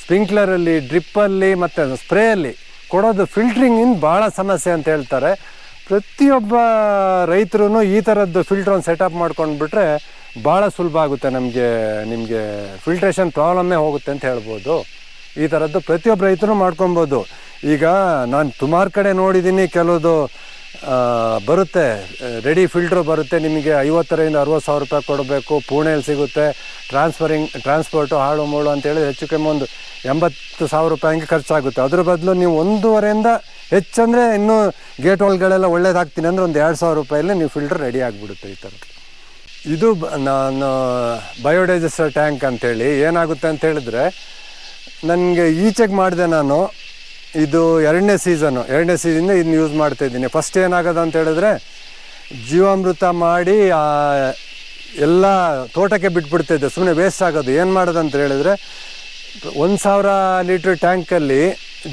ಸ್ಪ್ರಿಂಕ್ಲರಲ್ಲಿ ಡ್ರಿಪ್ಪಲ್ಲಿ ಮತ್ತು ಸ್ಪ್ರೇಯಲ್ಲಿ ಕೊಡೋದು ಇನ್ ಭಾಳ ಸಮಸ್ಯೆ ಅಂತ ಹೇಳ್ತಾರೆ. ಪ್ರತಿಯೊಬ್ಬ ರೈತರು ಈ ಥರದ್ದು ಫಿಲ್ಟ್ರ್ ಒಂದು ಸೆಟಪ್ ಮಾಡ್ಕೊಂಡ್ಬಿಟ್ರೆ ಭಾಳ ಸುಲಭ ಆಗುತ್ತೆ ನಮಗೆ, ನಿಮಗೆ ಫಿಲ್ಟ್ರೇಷನ್ ಪ್ರಾಬ್ಲಮ್ಮೇ ಹೋಗುತ್ತೆ ಅಂತ ಹೇಳ್ಬೋದು. ಈ ಥರದ್ದು ಪ್ರತಿಯೊಬ್ಬ ರೈತರು ಮಾಡ್ಕೊಬೋದು ಈಗ ನಾನು ಸುಮಾರು ಕಡೆ ನೋಡಿದ್ದೀನಿ ಕೆಲವುದು ಬರುತ್ತೆ. ರೆಡಿ ಫಿಲ್ಟ್ರ್ ಬರುತ್ತೆ ನಿಮಗೆ, ಐವತ್ತರಿಂದ ಅರುವತ್ತು ಸಾವಿರ ರೂಪಾಯಿ ಕೊಡಬೇಕು ಪುಣೆಯಲ್ಲಿ ಸಿಗುತ್ತೆ. ಟ್ರಾನ್ಸ್ಫರಿಂಗ್, ಟ್ರಾನ್ಸ್ಪೋರ್ಟು, ಹಾಳು, ಮೂಳು ಅಂತೇಳಿ ಹೆಚ್ಚು ಕಮ್ಮಿ ಒಂದು ಎಂಬತ್ತು ಸಾವಿರ ರೂಪಾಯಿ ಹಂಗೆ ಖರ್ಚಾಗುತ್ತೆ. ಅದ್ರ ಬದಲು ನೀವು ಒಂದೂವರೆಯಿಂದ ಹೆಚ್ಚಂದರೆ ಇನ್ನೂ ಗೇಟ್ ಹೋಲ್ಗಳೆಲ್ಲ ಒಳ್ಳೇದಾಗ್ತೀನಿ ಅಂದರೆ ಒಂದು ಎರಡು ಸಾವಿರ ರೂಪಾಯಲ್ಲಿ ನೀವು ಫಿಲ್ಟರ್ ರೆಡಿ ಆಗಿಬಿಡುತ್ತೆ ಈ ಥರ ಇದು ನಾನು, ಬಯೋಡೈಜೆಸ್ಟರ್ ಟ್ಯಾಂಕ್ ಅಂತೇಳಿ ಏನಾಗುತ್ತೆ ಅಂತ ಹೇಳಿದ್ರೆ ನನಗೆ ಈಚೆಗೆ ಮಾಡಿದೆ ನಾನು, ಇದು ಎರಡನೇ ಸೀಸನು ಎರಡನೇ ಸೀಸನ್ನ ಇದನ್ನ ಯೂಸ್ ಮಾಡ್ತಾ ಇದ್ದೀನಿ. ಫಸ್ಟ್ ಏನಾಗೋದು ಅಂತ ಹೇಳಿದ್ರೆ, ಜೀವಾಮೃತ ಮಾಡಿ, ಆ, ಎಲ್ಲ ತೋಟಕ್ಕೆ ಬಿಟ್ಬಿಡ್ತಿದ್ದೆ ಸುಮ್ಮನೆ ವೇಸ್ಟ್ ಆಗೋದು. ಏನು ಮಾಡೋದು ಅಂತ ಹೇಳಿದ್ರೆ, ಒಂದು ಸಾವಿರ ಲೀಟ್ರ್ ಟ್ಯಾಂಕಲ್ಲಿ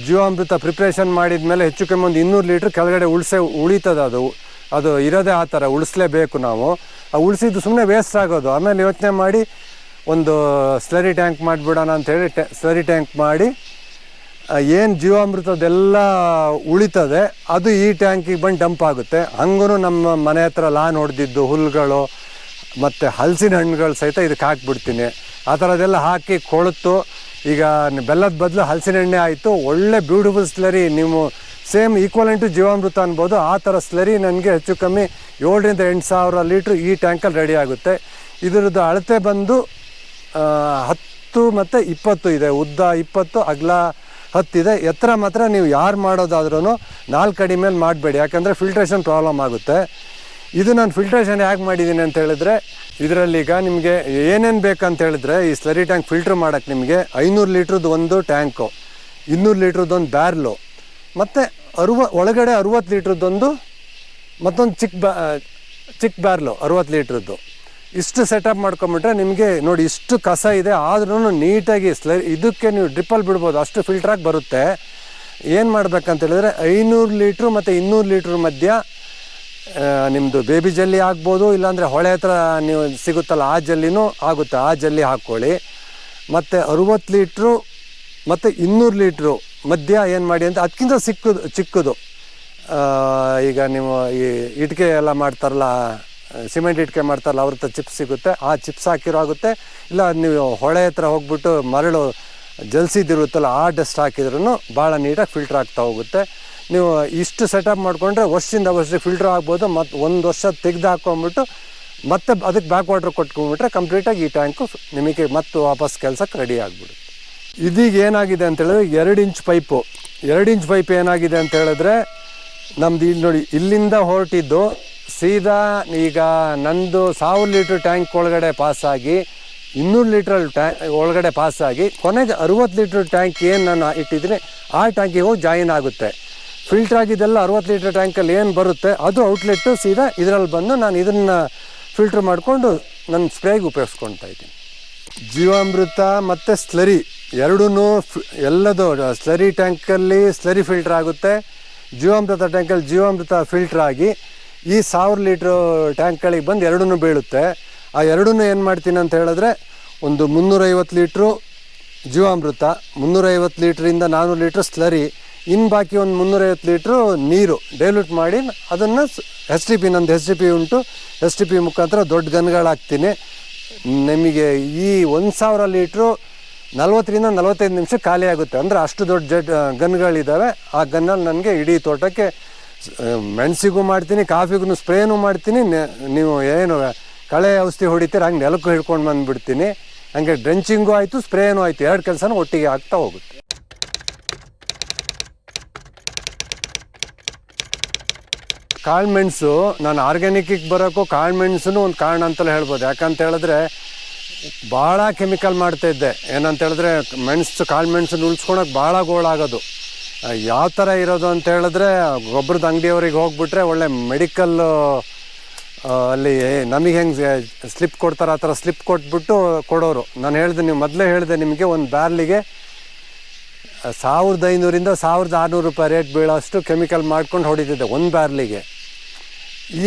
ಜೀವಾಮೃತ ಪ್ರಿಪ್ರೇಷನ್ ಮಾಡಿದ ಮೇಲೆ ಹೆಚ್ಚು ಕಮ್ಮಿ ಒಂದು ಇನ್ನೂರು ಲೀಟ್ರ್ ಕೆಳಗಡೆ ಉಳಿಸೆ, ಉಳಿತದ ಅದು. ಅದು ಇರೋದೇ ಆ ಥರ ಉಳಿಸ್ಲೇಬೇಕು ನಾವು. ಆ ಉಳಿಸಿದ್ದು ಸುಮ್ಮನೆ ವೇಸ್ಟ್ ಆಗೋದು. ಆಮೇಲೆ ಯೋಚನೆ ಮಾಡಿ ಒಂದು ಸ್ಲರಿ ಟ್ಯಾಂಕ್ ಮಾಡಿಬಿಡೋಣ ಅಂತೇಳಿ ಟ್ಯಾ, ಸ್ಲರಿ ಟ್ಯಾಂಕ್ ಮಾಡಿ ಏನು ಜೀವಾಮೃತದೆಲ್ಲ ಉಳಿತದೆ, ಅದು ಈ ಟ್ಯಾಂಕಿಗೆ ಬಂದು ಡಂಪ್ ಆಗುತ್ತೆ. ಹಂಗೂ ನಮ್ಮ ಮನೆ ಹತ್ರ ಲಾನ್ ಹೊಡೆದಿದ್ದು ಹುಲ್ಲುಗಳು ಮತ್ತು ಹಲಸಿನ ಹಣ್ಣುಗಳು ಸಹಿತ ಇದಕ್ಕೆ ಹಾಕ್ಬಿಡ್ತೀನಿ. ಆ ಥರದ್ದೆಲ್ಲ ಹಾಕಿ ಕೊಳತು, ಈಗ ಬೆಲ್ಲದ ಬದಲು ಹಲಸಿನ ಎಣ್ಣೆ ಆಯಿತು, ಒಳ್ಳೆ ಬ್ಯೂಟಿಫುಲ್ ಸ್ಲರಿ, ನೀವು ಸೇಮ್ ಈಕ್ವಲೆಂಟು ಜೀವಾಮೃತ ಅನ್ಬೋದು, ಆ ಥರ ಸ್ಲರಿ ನನಗೆ ಹೆಚ್ಚು ಕಮ್ಮಿ ಏಳರಿಂದ ಎಂಟು ಸಾವಿರ ಲೀಟ್ರ್ ಈ ಟ್ಯಾಂಕಲ್ಲಿ ರೆಡಿ ಆಗುತ್ತೆ. ಇದರದ್ದು ಅಳತೆ ಬಂದು ಹತ್ತು ಮತ್ತು ಇಪ್ಪತ್ತು ಇದೆ. ಉದ್ದ ಇಪ್ಪತ್ತು, ಅಗಲ ಹತ್ತಿದೆ. ಎತ್ತರ ಮಾತ್ರ ನೀವು ಯಾರು ಮಾಡೋದಾದ್ರೂ ನಾಲ್ಕು ಅಡಿ ಮೇಲೆ ಮಾಡಬೇಡಿ. ಯಾಕಂದರೆ ಫಿಲ್ಟ್ರೇಷನ್ ಪ್ರಾಬ್ಲಮ್ ಆಗುತ್ತೆ. ಇದು ನಾನು ಫಿಲ್ಟ್ರೇಷನ್ ಯಾಕೆ ಮಾಡಿದ್ದೀನಿ ಅಂತ ಹೇಳಿದ್ರೆ, ಇದರಲ್ಲಿ ಈಗ ನಿಮಗೆ ಏನೇನು ಬೇಕಂತ ಹೇಳಿದ್ರೆ, ಈ ಸ್ಲರಿ ಟ್ಯಾಂಕ್ ಫಿಲ್ಟ್ರ್ ಮಾಡೋಕ್ಕೆ ನಿಮಗೆ ಐನೂರು ಲೀಟ್ರದ್ದು ಒಂದು ಟ್ಯಾಂಕು ಇನ್ನೂರು ಲೀಟ್ರದ್ದು ಒಂದು ಬ್ಯಾರ್ಲು ಮತ್ತು ಅರುವ, ಒಳಗಡೆ ಅರುವತ್ತು ಲೀಟ್ರದ್ದೊಂದು ಮತ್ತೊಂದು ಚಿಕ್ಕ ಬ್ಯಾ ಚಿಕ್ಕ ಬ್ಯಾರ್ಲು ಅರುವತ್ತು ಲೀಟ್ರದ್ದು. ಇಷ್ಟು ಸೆಟಪ್ ಮಾಡ್ಕೊಂಬಿಟ್ರೆ ನಿಮಗೆ ನೋಡಿ ಇಷ್ಟು ಕಸ ಇದೆ ಆದ್ರೂ ನೀಟಾಗಿ ಸ್ಲೈ, ಇದಕ್ಕೆ ನೀವು ಡ್ರಿಪ್ಪಲ್ಲಿ ಬಿಡ್ಬೋದು, ಅಷ್ಟು ಫಿಲ್ಟ್ರಾಗಿ ಬರುತ್ತೆ. ಏನು ಮಾಡ್ಬೇಕಂತ ಹೇಳಿದ್ರೆ ಐನೂರು ಲೀಟ್ರು ಮತ್ತು ಇನ್ನೂರು ಲೀಟ್ರ್ ಮಧ್ಯ ನಿಮ್ಮದು ಬೇಬಿ ಜಲ್ಲಿ ಆಗ್ಬೋದು, ಇಲ್ಲಾಂದರೆ ಹೊಳೆ ಹತ್ರ ನೀವು ಸಿಗುತ್ತಲ್ಲ, ಆ ಜಲ್ಲಿನೂ ಆಗುತ್ತೆ, ಆ ಜಲ್ಲಿ ಹಾಕ್ಕೊಳ್ಳಿ. ಮತ್ತು ಅರುವತ್ತು ಲೀಟ್ರು ಮತ್ತು ಇನ್ನೂರು ಲೀಟ್ರು ಮಧ್ಯ ಏನು ಮಾಡಿ ಅಂತ, ಅದಕ್ಕಿಂತ ಸಿಕ್ಕದು, ಚಿಕ್ಕದು. ಈಗ ನೀವು ಈ ಇಟ್ಕೆ ಎಲ್ಲ ಮಾಡ್ತಾರಲ್ಲ ಸಿಮೆಂಟ್ ಇಟ್ಕೆ ಮಾಡ್ತಾರಲ್ಲ ಅವ್ರ ಹತ್ರ ಚಿಪ್ಸ್ ಸಿಗುತ್ತೆ. ಆ ಚಿಪ್ಸ್ ಹಾಕಿರೋ ಆಗುತ್ತೆ. ಇಲ್ಲ, ನೀವು ಹೊಳೆ ಹತ್ರ ಹೋಗ್ಬಿಟ್ಟು ಮರಳು ಜಲ್ಸಿದಿರುತ್ತಲ್ಲ ಆ ಡಸ್ಟ್ ಹಾಕಿದ್ರೂ ಭಾಳ ನೀಟಾಗಿ ಫಿಲ್ಟ್ರ್ ಆಗ್ತಾ ಹೋಗುತ್ತೆ. ನೀವು ಇಷ್ಟು ಸೆಟಪ್ ಮಾಡಿಕೊಂಡ್ರೆ ವರ್ಷದಿಂದ ವರ್ಷಕ್ಕೆ ಫಿಲ್ಟ್ರ್ ಆಗ್ಬೋದು. ಮತ್ತು ಒಂದು ವರ್ಷ ತೆಗೆದು ಹಾಕೊಂಡ್ಬಿಟ್ಟು ಮತ್ತೆ ಅದಕ್ಕೆ ಬ್ಯಾಕ್ ವಾಟ್ರ್ ಕೊಟ್ಕೊಂಡ್ಬಿಟ್ರೆ ಕಂಪ್ಲೀಟಾಗಿ ಈ ಟ್ಯಾಂಕು ನಿಮಗೆ ಮತ್ತೆ ವಾಪಸ್ ಕೆಲಸಕ್ಕೆ ರೆಡಿ ಆಗಿಬಿಡುತ್ತೆ. ಇದೀಗ ಏನಾಗಿದೆ ಅಂತ ಹೇಳಿದ್ರೆ ಎರಡು ಇಂಚ್ ಪೈಪು ಎರಡು ಇಂಚ್ ಪೈಪ್ ಏನಾಗಿದೆ ಅಂತ ಹೇಳಿದ್ರೆ ನಮ್ದು ಇಲ್ಲಿ ನೋಡಿ, ಇಲ್ಲಿಂದ ಹೊರಟಿದ್ದು ಸೀದಾ ಈಗ ನಂದು ಸಾವಿರ ಲೀಟ್ರ್ ಟ್ಯಾಂಕ್ ಒಳಗಡೆ ಪಾಸಾಗಿ, ಇನ್ನೂರು ಲೀಟ್ರ್ ಟ್ಯಾಂಕ್ ಒಳಗಡೆ ಪಾಸಾಗಿ, ಕೊನೆಗೆ ಅರುವತ್ತು ಲೀಟ್ರ್ ಟ್ಯಾಂಕ್ ಏನು ನಾನು ಇಟ್ಟಿದ್ದೀನಿ, ಆ ಟ್ಯಾಂಕಿಗೆ ಹೋಗಿ ಜಾಯಿನ್ ಆಗುತ್ತೆ. ಫಿಲ್ಟರ್ ಆಗಿದ್ದೆಲ್ಲ ಅರುವತ್ತು ಲೀಟ್ರ್ ಟ್ಯಾಂಕಲ್ಲಿ ಏನು ಬರುತ್ತೆ, ಅದು ಔಟ್ಲೆಟ್ಟು ಸೀದಾ ಇದರಲ್ಲಿ ಬಂದು ನಾನು ಇದನ್ನು ಫಿಲ್ಟ್ರ್ ಮಾಡಿಕೊಂಡು ನನ್ನ ಸ್ಪ್ರೇಗೆ ಉಪಯೋಗಿಸ್ಕೊಳ್ತಾ ಇದ್ದೀನಿ. ಜೀವಾಮೃತ ಮತ್ತು ಸ್ಲರಿ ಎರಡೂ ಎಲ್ಲದು ಸ್ಲರಿ ಟ್ಯಾಂಕಲ್ಲಿ ಸ್ಲರಿ ಫಿಲ್ಟರ್ ಆಗುತ್ತೆ. ಜೀವಾಮೃತ ಟ್ಯಾಂಕಲ್ಲಿ ಜೀವಾಮೃತ ಫಿಲ್ಟರ್ ಆಗಿ ಈ ಸಾವಿರ ಲೀಟ್ರ್ ಟ್ಯಾಂಕ್ಗಳಿಗೆ ಬಂದು ಎರಡೂ ಬೀಳುತ್ತೆ. ಆ ಎರಡೂ ಏನು ಮಾಡ್ತೀನಿ ಅಂತ ಹೇಳಿದ್ರೆ, ಒಂದು ಮುನ್ನೂರೈವತ್ತು ಲೀಟ್ರು ಜೀವಾಮೃತ, ಮುನ್ನೂರೈವತ್ತು ಲೀಟ್ರಿಂದ ನಾನ್ನೂರು ಲೀಟ್ರ್ ಸ್ಲರಿ ಇನ್ನು ಬಾಕಿ ಒಂದು ಮುನ್ನೂರೈವತ್ತು ಲೀಟ್ರು ನೀರು ಡೈಲ್ಯೂಟ್ ಮಾಡಿ ಅದನ್ನು ಎಸ್ ಟಿ ಪಿ ನಂದು ಎಸ್ ಟಿ ಪಿ ಉಂಟು. ಎಸ್ ಟಿ ಪಿ ಮುಖಾಂತರ ದೊಡ್ಡ ಗನ್ಗಳು ಹಾಕ್ತೀನಿ. ನಿಮಗೆ ಈ ಒಂದು ಸಾವಿರ ಲೀಟ್ರು ನಲ್ವತ್ತರಿಂದ ನಲವತ್ತೈದು ನಿಮಿಷ ಖಾಲಿ ಆಗುತ್ತೆ ಅಂದರೆ ಅಷ್ಟು ದೊಡ್ಡ ಜಡ್ ಗನ್ಗಳಿದ್ದಾವೆ ಆ ಗನ್ನಲ್ಲಿ ನನಗೆ ಇಡೀ ತೋಟಕ್ಕೆ ಮೆಣಸಿಗೂ ಮಾಡ್ತೀನಿ, ಕಾಫಿಗೂ ಸ್ಪ್ರೇನೂ ಮಾಡ್ತೀನಿ ನೀವು ಏನು ಕಳೆ ಔಷಧಿ ಹೊಡಿತೀರ, ಹಂಗೆ ನೆಲಕ್ಕೂ ಹಿಡ್ಕೊಂಡು ಬಂದುಬಿಡ್ತೀನಿ. ಹಂಗೆ ಡ್ರೆಂಚಿಂಗೂ ಆಯಿತು, ಸ್ಪ್ರೇನೂ ಆಯಿತು, ಎರಡು ಕೆಲಸನೂ ಒಟ್ಟಿಗೆ ಆಗ್ತಾ ಹೋಗುತ್ತೆ. ಕಾಳುಮೆಣಸು ನಾನು ಆರ್ಗ್ಯಾನಿಕ್ಕಿಗೆ ಬರೋಕ್ಕೂ ಕಾಳುಮೆಣಸು ಒಂದು ಕಾರಣ ಅಂತಲೇ ಹೇಳ್ಬೋದು. ಯಾಕಂತ ಹೇಳಿದ್ರೆ, ಭಾಳ ಕೆಮಿಕಲ್ ಮಾಡ್ತಾ ಇದ್ದೆ. ಏನಂತ ಹೇಳಿದ್ರೆ, ಮೆಣಸು, ಕಾಳು ಮೆಣಸನ್ನು ಉಳಿಸ್ಕೊಳಕ್ಕೆ ಭಾಳ ಗೋಳಾಗೋದು. ಯಾವ ಥರ ಇರೋದು ಅಂತ ಹೇಳಿದ್ರೆ ಗೊಬ್ಬರದ ಅಂಗಡಿಯವ್ರಿಗೆ ಹೋಗ್ಬಿಟ್ರೆ ಒಳ್ಳೆ ಮೆಡಿಕಲ್ ಅಲ್ಲಿ ನಮಗೆ ಹೆಂಗೆ ಸ್ಲಿಪ್ ಕೊಡ್ತಾರೆ ಆ ಥರ ಸ್ಲಿಪ್ ಕೊಟ್ಬಿಟ್ಟು ಕೊಡೋರು. ನಾನು ಹೇಳಿದೆ, ನೀವು ಮೊದಲೇ ಹೇಳಿದೆ ನಿಮಗೆ ಒಂದು ಬ್ಯಾರ್ಲಿಗೆ ಸಾವಿರದ ಐನೂರಿಂದ ಸಾವಿರದ ಆರುನೂರು ರೂಪಾಯಿ ರೇಟ್ ಬೀಳೋಷ್ಟು ಕೆಮಿಕಲ್ ಮಾಡ್ಕೊಂಡು ಹೊಡಿತಿದ್ದೆ, ಒಂದು ಬ್ಯಾರ್ಲಿಗೆ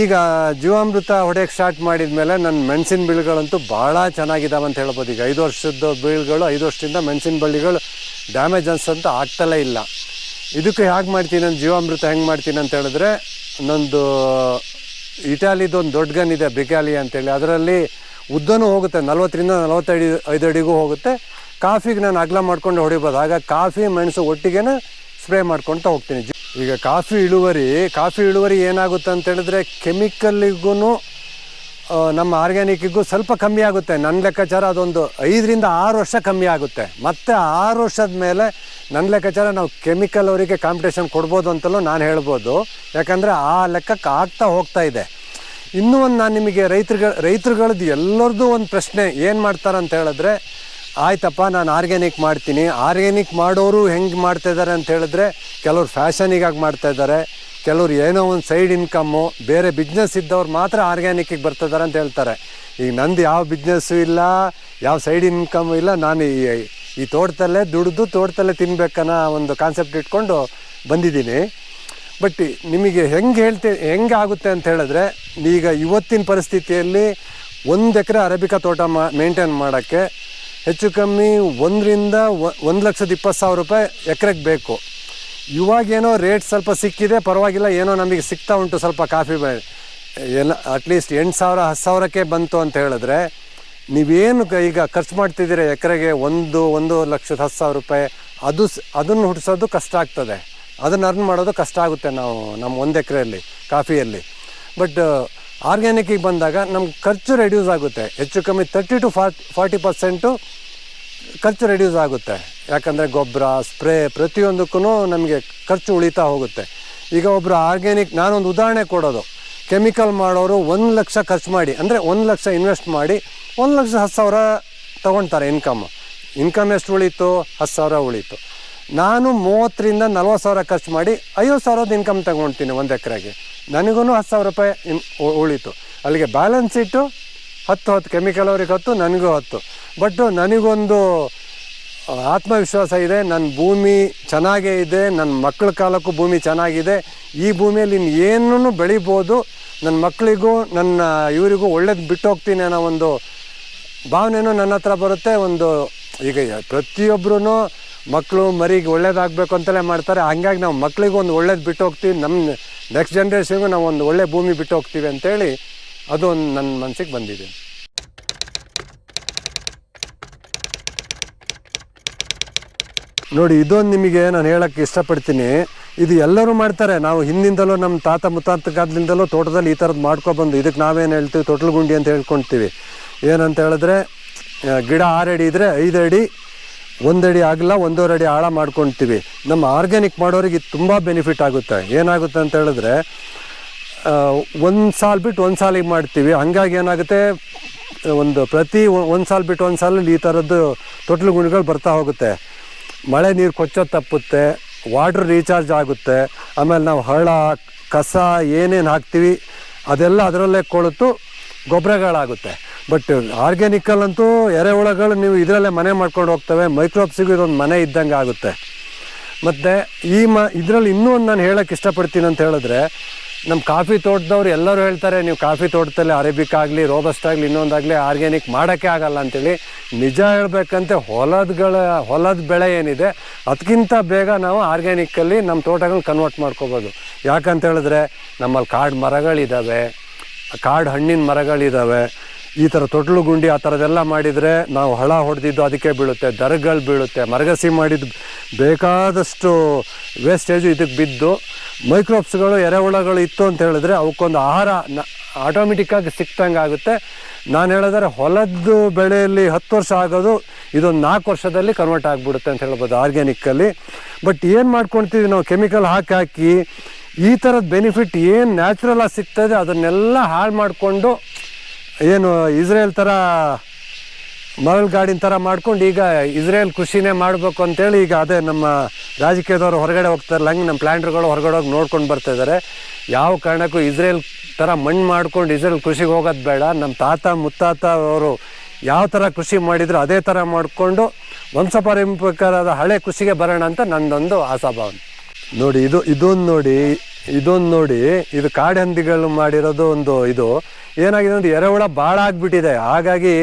ಈಗ ಜೀವಾಮೃತ ಹೊಡೆಯೋಕ್ಕೆ ಸ್ಟಾರ್ಟ್ ಮಾಡಿದ ಮೇಲೆ ನನ್ನ ಮೆಣಸಿನ ಬೀಳುಗಳಂತೂ ಭಾಳ ಚೆನ್ನಾಗಿದ್ದಾವೆ ಅಂತ ಹೇಳ್ಬೋದು. ಈಗ ಐದು ವರ್ಷದ ಬೀಳುಗಳು, ಐದು ವರ್ಷದಿಂದ ಮೆಣಸಿನ ಬಳ್ಳಿಗಳು ಡ್ಯಾಮೇಜ್ ಅನ್ಸಂತ ಆಗ್ತಲೇ ಇಲ್ಲ. ಇದಕ್ಕೆ ಹೇಗೆ ಮಾಡ್ತೀನಿ ನಾನು ಜೀವಾಮೃತ ಹೆಂಗೆ ಮಾಡ್ತೀನಿ ಅಂತ ಹೇಳಿದ್ರೆ, ನಂದು ಇಟಾಲಿದು ಒಂದು ದೊಡ್ಡ ಗನ್ ಇದೆ ಬಿಕಾಲಿ ಅಂತೇಳಿ. ಅದರಲ್ಲಿ ಉದ್ದನೂ ಹೋಗುತ್ತೆ, ನಲ್ವತ್ತರಿಂದ ನಲವತ್ತೈದು ಐದು ಅಡಿಗೂ ಹೋಗುತ್ತೆ. ಕಾಫಿಗೆ ನಾನು ಅಗಲ ಮಾಡ್ಕೊಂಡು ಹೊಡಿಬೋದು. ಆಗ ಕಾಫಿ, ಮೆಣಸು ಒಟ್ಟಿಗೆ ಸ್ಪ್ರೇ ಮಾಡ್ಕೊಳ್ತಾ ಹೋಗ್ತೀನಿ. ಈಗ ಕಾಫಿ ಇಳುವರಿ ಕಾಫಿ ಇಳುವರಿ ಏನಾಗುತ್ತೆ ಅಂತ ಹೇಳಿದ್ರೆ ಕೆಮಿಕಲ್ಲಿಗೂ ನಮ್ಮ ಆರ್ಗ್ಯಾನಿಕ್ಕಿಗೂ ಸ್ವಲ್ಪ ಕಮ್ಮಿ ಆಗುತ್ತೆ. ನನ್ನ ಲೆಕ್ಕಾಚಾರ ಅದೊಂದು ಐದರಿಂದ ಆರು ವರ್ಷ ಕಮ್ಮಿ ಆಗುತ್ತೆ. ಮತ್ತು ಆರು ವರ್ಷದ ಮೇಲೆ ನನ್ನ ಲೆಕ್ಕಾಚಾರ ನಾವು ಕೆಮಿಕಲ್ ಅವರಿಗೆ ಕಾಂಪಿಟೇಷನ್ ಕೊಡ್ಬೋದು ಅಂತಲೂ ನಾನು ಹೇಳ್ಬೋದು. ಯಾಕಂದರೆ ಆ ಲೆಕ್ಕಕ್ಕೆ ಆಗ್ತಾ ಹೋಗ್ತಾ ಇದೆ. ಇನ್ನೂ ಒಂದು ನಾನು ನಿಮಗೆ ರೈತರುಗಳ ರೈತರುಗಳದ್ದು ಎಲ್ಲರದ್ದು ಒಂದು ಪ್ರಶ್ನೆ, ಏನು ಮಾಡ್ತಾರೆ ಅಂತ ಹೇಳಿದ್ರೆ, ಆಯ್ತಪ್ಪ, ನಾನು ಆರ್ಗ್ಯಾನಿಕ್ ಮಾಡ್ತೀನಿ. ಆರ್ಗ್ಯಾನಿಕ್ ಮಾಡೋರು ಹೆಂಗೆ ಮಾಡ್ತಾಯಿದ್ದಾರೆ ಅಂತ ಹೇಳಿದ್ರೆ, ಕೆಲವರು ಫ್ಯಾಷನಿಗಾಗಿ ಮಾಡ್ತಾ ಇದ್ದಾರೆ. ಕೆಲವ್ರು ಏನೋ ಒಂದು ಸೈಡ್ ಇನ್ಕಮ್ಮು ಬೇರೆ ಬಿಸ್ನೆಸ್ ಇದ್ದವ್ರು ಮಾತ್ರ ಆರ್ಗ್ಯಾನಿಕ್ಕಿಗೆ ಬರ್ತಿದ್ದಾರೆ ಅಂತ ಹೇಳ್ತಾರೆ. ಈಗ ನಂದು ಯಾವ ಬಿಸ್ನೆಸ್ಸು ಇಲ್ಲ, ಯಾವ ಸೈಡ್ ಇನ್ಕಮ್ ಇಲ್ಲ, ನಾನು ಈ ಈ ತೋಟದಲ್ಲೇ ದುಡಿದು ತೋಟದಲ್ಲೇ ತಿನ್ಬೇಕನ್ನೋ ಒಂದು ಕಾನ್ಸೆಪ್ಟ್ ಇಟ್ಕೊಂಡು ಬಂದಿದ್ದೀನಿ. ಬಟ್ ನಿಮಗೆ ಹೆಂಗೆ ಹೇಳ್ತೆ, ಹೆಂಗೆ ಆಗುತ್ತೆ ಅಂತ ಹೇಳಿದ್ರೆ, ಈಗ ಇವತ್ತಿನ ಪರಿಸ್ಥಿತಿಯಲ್ಲಿ ಒಂದು ಎಕರೆ ಅರೇಬಿಕಾ ತೋಟ ಮಾ ಮೇಂಟೈನ್ ಮಾಡೋಕ್ಕೆ ಹೆಚ್ಚು ಕಮ್ಮಿ ಒಂದರಿಂದ ಒಂದು ಲಕ್ಷದ ಇಪ್ಪತ್ತು ಸಾವಿರ ರೂಪಾಯಿ ಎಕರೆಗೆ ಬೇಕು. ಇವಾಗೇನೋ ರೇಟ್ ಸ್ವಲ್ಪ ಸಿಕ್ಕಿದೆ, ಪರವಾಗಿಲ್ಲ, ಏನೋ ನಮಗೆ ಸಿಗ್ತಾ ಉಂಟು ಸ್ವಲ್ಪ ಕಾಫಿ ಬೆ ಎಲ್ಲ ಅಟ್ಲೀಸ್ಟ್ ಎಂಟು ಸಾವಿರ, ಹತ್ತು ಸಾವಿರಕ್ಕೆ ಬಂತು ಅಂತ ಹೇಳಿದ್ರೆ, ನೀವೇನು ಈಗ ಖರ್ಚು ಮಾಡ್ತಿದ್ದೀರ ಎಕರೆಗೆ ಒಂದು ಒಂದು ಲಕ್ಷದ ಹತ್ತು ಸಾವಿರ ರೂಪಾಯಿ, ಅದು ಅದನ್ನು ಹುಟ್ಟಿಸೋದು ಕಷ್ಟ ಆಗ್ತದೆ. ಅದನ್ನು ಅರ್ನ್ ಮಾಡೋದು ಕಷ್ಟ ಆಗುತ್ತೆ ನಾವು ನಮ್ಮ ಒಂದು ಎಕರೆಯಲ್ಲಿ, ಕಾಫಿಯಲ್ಲಿ. ಬಟ್ ಆರ್ಗ್ಯಾನಿಕ್ಕಿಗೆ ಬಂದಾಗ ನಮ್ಮ ಖರ್ಚು ರೆಡ್ಯೂಸ್ ಆಗುತ್ತೆ. ಹೆಚ್ಚು ಕಮ್ಮಿ thirty to forty forty percent ಖರ್ಚು ರೆಡ್ಯೂಸ್ ಆಗುತ್ತೆ. ಯಾಕಂದರೆ ಗೊಬ್ಬರ ಸ್ಪ್ರೇ ಪ್ರತಿಯೊಂದಕ್ಕೂ ನಮಗೆ ಖರ್ಚು ಉಳಿತಾ ಹೋಗುತ್ತೆ. ಈಗ ಒಬ್ಬರು ಆರ್ಗ್ಯಾನಿಕ್ ನಾನೊಂದು ಉದಾಹರಣೆ ಕೊಡೋದು. ಕೆಮಿಕಲ್ ಮಾಡೋರು ಒಂದು ಲಕ್ಷ ಖರ್ಚು ಮಾಡಿ, ಅಂದರೆ ಒಂದು ಲಕ್ಷ ಇನ್ವೆಸ್ಟ್ ಮಾಡಿ ಒಂದು ಲಕ್ಷ ಹತ್ತು ಸಾವಿರ ತೊಗೊಳ್ತಾರೆ ಇನ್ಕಮ್ ಇನ್ಕಮ್ ಎಷ್ಟು ಉಳೀತು? ಹತ್ತು ಸಾವಿರ ಉಳೀತು. ನಾನು ಮೂವತ್ತರಿಂದ ನಲ್ವತ್ತು ಸಾವಿರ ಖರ್ಚು ಮಾಡಿ ಐವತ್ತು ಸಾವಿರದ ಇನ್ಕಮ್ ತಗೊಳ್ತೀನಿ ಒಂದು ಎಕರೆಗೆ. ನನಗೂ ಹತ್ತು ಸಾವಿರ ರೂಪಾಯಿ ಇನ್ ಉಳೀತು. ಅಲ್ಲಿಗೆ ಬ್ಯಾಲೆನ್ಸ್ ಇಟ್ಟು ಹತ್ತು ಹತ್ತು ಕೆಮಿಕಲ್ ಅವ್ರಿಗೆ ಹತ್ತು, ನನಗೂ ಹತ್ತು. ಬಟ್ ನನಗೊಂದು ಆತ್ಮವಿಶ್ವಾಸ ಇದೆ ನನ್ನ ಭೂಮಿ ಚೆನ್ನಾಗೇ ಇದೆ ನನ್ನ ಮಕ್ಕಳ ಕಾಲಕ್ಕೂ ಭೂಮಿ ಚೆನ್ನಾಗಿದೆ. ಈ ಭೂಮಿಯಲ್ಲಿ ಏನೂ ಬೆಳಿಬೋದು ನನ್ನ ಮಕ್ಕಳಿಗೂ ನನ್ನ ಇವರಿಗೂ ಒಳ್ಳೇದು ಬಿಟ್ಟು ಹೋಗ್ತೀನಿ ಅನ್ನೋ ಒಂದು ಭಾವನೆನೂ ನನ್ನ ಹತ್ರ ಬರುತ್ತೆ. ಒಂದು, ಈಗ ಪ್ರತಿಯೊಬ್ಬರೂ ಮಕ್ಕಳು ಮರಿಗೆ ಒಳ್ಳೇದಾಗಬೇಕು ಅಂತಲೇ ಮಾಡ್ತಾರೆ. ಹಂಗಾಗಿ ನಾವು ಮಕ್ಕಳಿಗೂ ಒಂದು ಒಳ್ಳೇದು ಬಿಟ್ಟು ಹೋಗ್ತೀವಿ. ನಮ್ಮ ನೆಕ್ಸ್ಟ್ ಜನ್ರೇಷನ್ಗೂ ನಾವು ಒಂದು ಒಳ್ಳೆ ಭೂಮಿ ಬಿಟ್ಟು ಹೋಗ್ತೀವಿ ಅಂತೇಳಿ ಅದು ಒಂದು ನನ್ನ ಮನಸ್ಸಿಗೆ ಬಂದಿದೆ. ನೋಡಿ, ಇದೊಂದು ನಿಮಗೆ ನಾನು ಹೇಳಕ್ಕೆ ಇಷ್ಟಪಡ್ತೀನಿ. ಇದು ಎಲ್ಲರೂ ಮಾಡ್ತಾರೆ. ನಾವು ಹಿಂದಿಂದಲೂ ನಮ್ಮ ತಾತ ಮುತ್ತಾತಕಾದ್ಲಿಂದಲೂ ತೋಟದಲ್ಲಿ ಈ ಥರದ್ದು ಮಾಡ್ಕೊಬಂದು ಇದಕ್ಕೆ ನಾವೇನು ಹೇಳ್ತೀವಿ? ತೊಟ್ಲು ಗುಂಡಿ ಅಂತ ಹೇಳ್ಕೊಳ್ತೀವಿ ಏನಂತ ಹೇಳಿದ್ರೆ ಗಿಡ ಆರು ಅಡಿ ಇದ್ದರೆ ಐದು ಅಡಿ ಒಂದಡಿ ಆಗಲ್ಲ ಒಂದೂವರೆ ಅಡಿ ಆಳ ಮಾಡ್ಕೊಳ್ತೀವಿ ನಮ್ಮ ಆರ್ಗ್ಯಾನಿಕ್ ಮಾಡೋರಿಗೆ ಇದು ತುಂಬ ಬೆನಿಫಿಟ್ ಆಗುತ್ತೆ. ಏನಾಗುತ್ತೆ ಅಂತ ಹೇಳಿದ್ರೆ ಒಂದು ಸಾಲ್ ಬಿಟ್ಟು ಒಂದು ಸಾಲಿಗೆ ಮಾಡ್ತೀವಿ. ಹಂಗಾಗಿ ಏನಾಗುತ್ತೆ, ಒಂದು ಪ್ರತಿ ಒಂದು ಸಾಲ್ ಬಿಟ್ಟು ಒಂದು ಸಾಲಲ್ಲಿ ಈ ಥರದ್ದು ತೊಟ್ಲು ಗುಣಗಳು ಬರ್ತಾ ಹೋಗುತ್ತೆ. ಮಳೆ ನೀರು ಕೊಚ್ಚೋ ತಪ್ಪುತ್ತೆ, ವಾಟ್ರ್ ರೀಚಾರ್ಜ್ ಆಗುತ್ತೆ, ಆಮೇಲೆ ನಾವು ಹಳ್ಳ, ಕಸ ಏನೇನು ಹಾಕ್ತೀವಿ, ಅದೆಲ್ಲ ಅದರಲ್ಲೇ ಕೊಳುತು ಗೊಬ್ಬರಗಳಾಗುತ್ತೆ ಬಟ್ ಆರ್ಗ್ಯಾನಿಕಲ್ಲಂತೂ ಎರೆಹುಳಗಳು ನೀವು ಇದರಲ್ಲೇ ಮನೆ ಮಾಡ್ಕೊಂಡು ಹೋಗ್ತವೆ, ಮೈಕ್ರೋಬ್ಸಿಗೂ ಇದೊಂದು ಮನೆ ಇದ್ದಂಗೆ ಆಗುತ್ತೆ ಮತ್ತು ಈ ಮ, ಇದರಲ್ಲಿ ಇನ್ನೂ ಒಂದು ನಾನು ಹೇಳೋಕ್ಕೆ ಇಷ್ಟಪಡ್ತೀನಿ ಅಂತ ಹೇಳಿದ್ರೆ ನಮ್ಮ ಕಾಫಿ ತೋಟದವ್ರು ಎಲ್ಲರೂ ಹೇಳ್ತಾರೆ, ನೀವು ಕಾಫಿ ತೋಟದಲ್ಲಿ ಅರೇಬಿಕ್ ಆಗಲಿ, ರೋಬಸ್ಟ್ ಆಗಲಿ, ಇನ್ನೊಂದಾಗಲಿ ಆರ್ಗ್ಯಾನಿಕ್ ಮಾಡೋಕ್ಕೆ ಆಗಲ್ಲ ಅಂತೇಳಿ. ನಿಜ ಹೇಳಬೇಕಂತೆ ಹೊಲದಗಳ, ಹೊಲದ ಬೆಳೆ ಏನಿದೆ ಅದಕ್ಕಿಂತ ಬೇಗ ನಾವು ಆರ್ಗ್ಯಾನಿಕ್ಕಲ್ಲಿ ನಮ್ಮ ತೋಟಗಳನ್ನ ಕನ್ವರ್ಟ್ ಮಾಡ್ಕೋಬೋದು. ಯಾಕಂತ ಹೇಳಿದ್ರೆ ನಮ್ಮಲ್ಲಿ ಕಾಡು ಮರಗಳಿದ್ದಾವೆ ಕಾಡು ಹಣ್ಣಿನ ಮರಗಳಿದ್ದಾವೆ ಈ ಥರ ತೊಟ್ಲು ಗುಂಡಿ ಆ ಥರದ್ದೆಲ್ಲ ಮಾಡಿದರೆ ನಾವು ಹಳ ಹೊಡೆದಿದ್ದು ಅದಕ್ಕೆ ಬೀಳುತ್ತೆ, ದರಗಳು ಬೀಳುತ್ತೆ. ಮರಗಸಿ ಮಾಡಿದ್ದು ಬೇಕಾದಷ್ಟು ವೇಸ್ಟೇಜು ಇದಕ್ಕೆ ಬಿದ್ದು ಮೈಕ್ರೋಬ್ಸ್ಗಳು ಎರೆಹುಳಗಳು ಇತ್ತು ಅಂತ ಹೇಳಿದ್ರೆ ಅವಕ್ಕೊಂದು ಆಹಾರ ಆಟೋಮೆಟಿಕ್ಕಾಗಿ ಸಿಕ್ತಂಗೆ ಆಗುತ್ತೆ. ನಾನು ಹೇಳಿದ್ರೆ ಹೊಲದ್ದು ಬೆಳೆಯಲ್ಲಿ ಹತ್ತು ವರ್ಷ ಆಗೋದು ಇದೊಂದು ನಾಲ್ಕು ವರ್ಷದಲ್ಲಿ ಕನ್ವರ್ಟ್ ಆಗಿಬಿಡುತ್ತೆ ಅಂತ ಹೇಳ್ಬೋದು ಆರ್ಗ್ಯಾನಿಕ್ಕಲ್ಲಿ ಬಟ್ ಏನು ಮಾಡ್ಕೊಳ್ತೀವಿ ನಾವು? ಕೆಮಿಕಲ್ ಹಾಕಿ ಹಾಕಿ ಈ ಥರದ ಬೆನಿಫಿಟ್ ಏನು ನ್ಯಾಚುರಲ್ ಆಗಿ ಸಿಗ್ತದೆ ಅದನ್ನೆಲ್ಲ ಹಾಳು ಮಾಡಿಕೊಂಡು ಏನು ಇಸ್ರೇಲ್ ಥರ ಮರಳು ಗಾಡಿನ ಥರ ಮಾಡ್ಕೊಂಡು ಈಗ ಇಸ್ರೇಲ್ ಕೃಷಿನೇ ಮಾಡಬೇಕು ಅಂತೇಳಿ ಈಗ ಅದೇ ನಮ್ಮ ರಾಜಕೀಯದವರು ಹೊರಗಡೆ ಹೋಗ್ತಾರೆ ಹಂಗೆ ನಮ್ಮ ಪ್ಲ್ಯಾಂಟ್ರುಗಳು ಹೊರಗಡೆ ಹೋಗಿ ನೋಡ್ಕೊಂಡು ಬರ್ತಾ ಇದ್ದಾರೆ ಯಾವ ಕಾರಣಕ್ಕೂ ಇಸ್ರೇಲ್ ಥರ ಮಣ್ಣು ಮಾಡ್ಕೊಂಡು ಇಸ್ರೇಲ್ ಕೃಷಿಗೆ ಹೋಗೋದು ಬೇಡ. ನಮ್ಮ ತಾತ, ಮುತ್ತಾತ ಅವರು ಯಾವ ಥರ ಕೃಷಿ ಮಾಡಿದ್ರು ಅದೇ ಥರ ಮಾಡಿಕೊಂಡು ವಂಶಪಾರಂಪರಿಕರಾದ ಹಳೆ ಕೃಷಿಗೆ ಬರೋಣ ಅಂತ ನಂದೊಂದು ಆಶಾಭಾವನೆ. ನೋಡಿ ಇದು, ಇದೊಂದು ನೋಡಿ ಇದೊಂದು ನೋಡಿ, ಇದು ಕಾಡಹಂದಿಗಳು ಮಾಡಿರೋದು ಒಂದು ಇದು. ಏನಾಗಿದೆ ಅಂದ್ರೆ ಎರೆಹುಳ ಭಾಳ ಆಗಿಬಿಟ್ಟಿದೆ. ಹಾಗಾಗಿ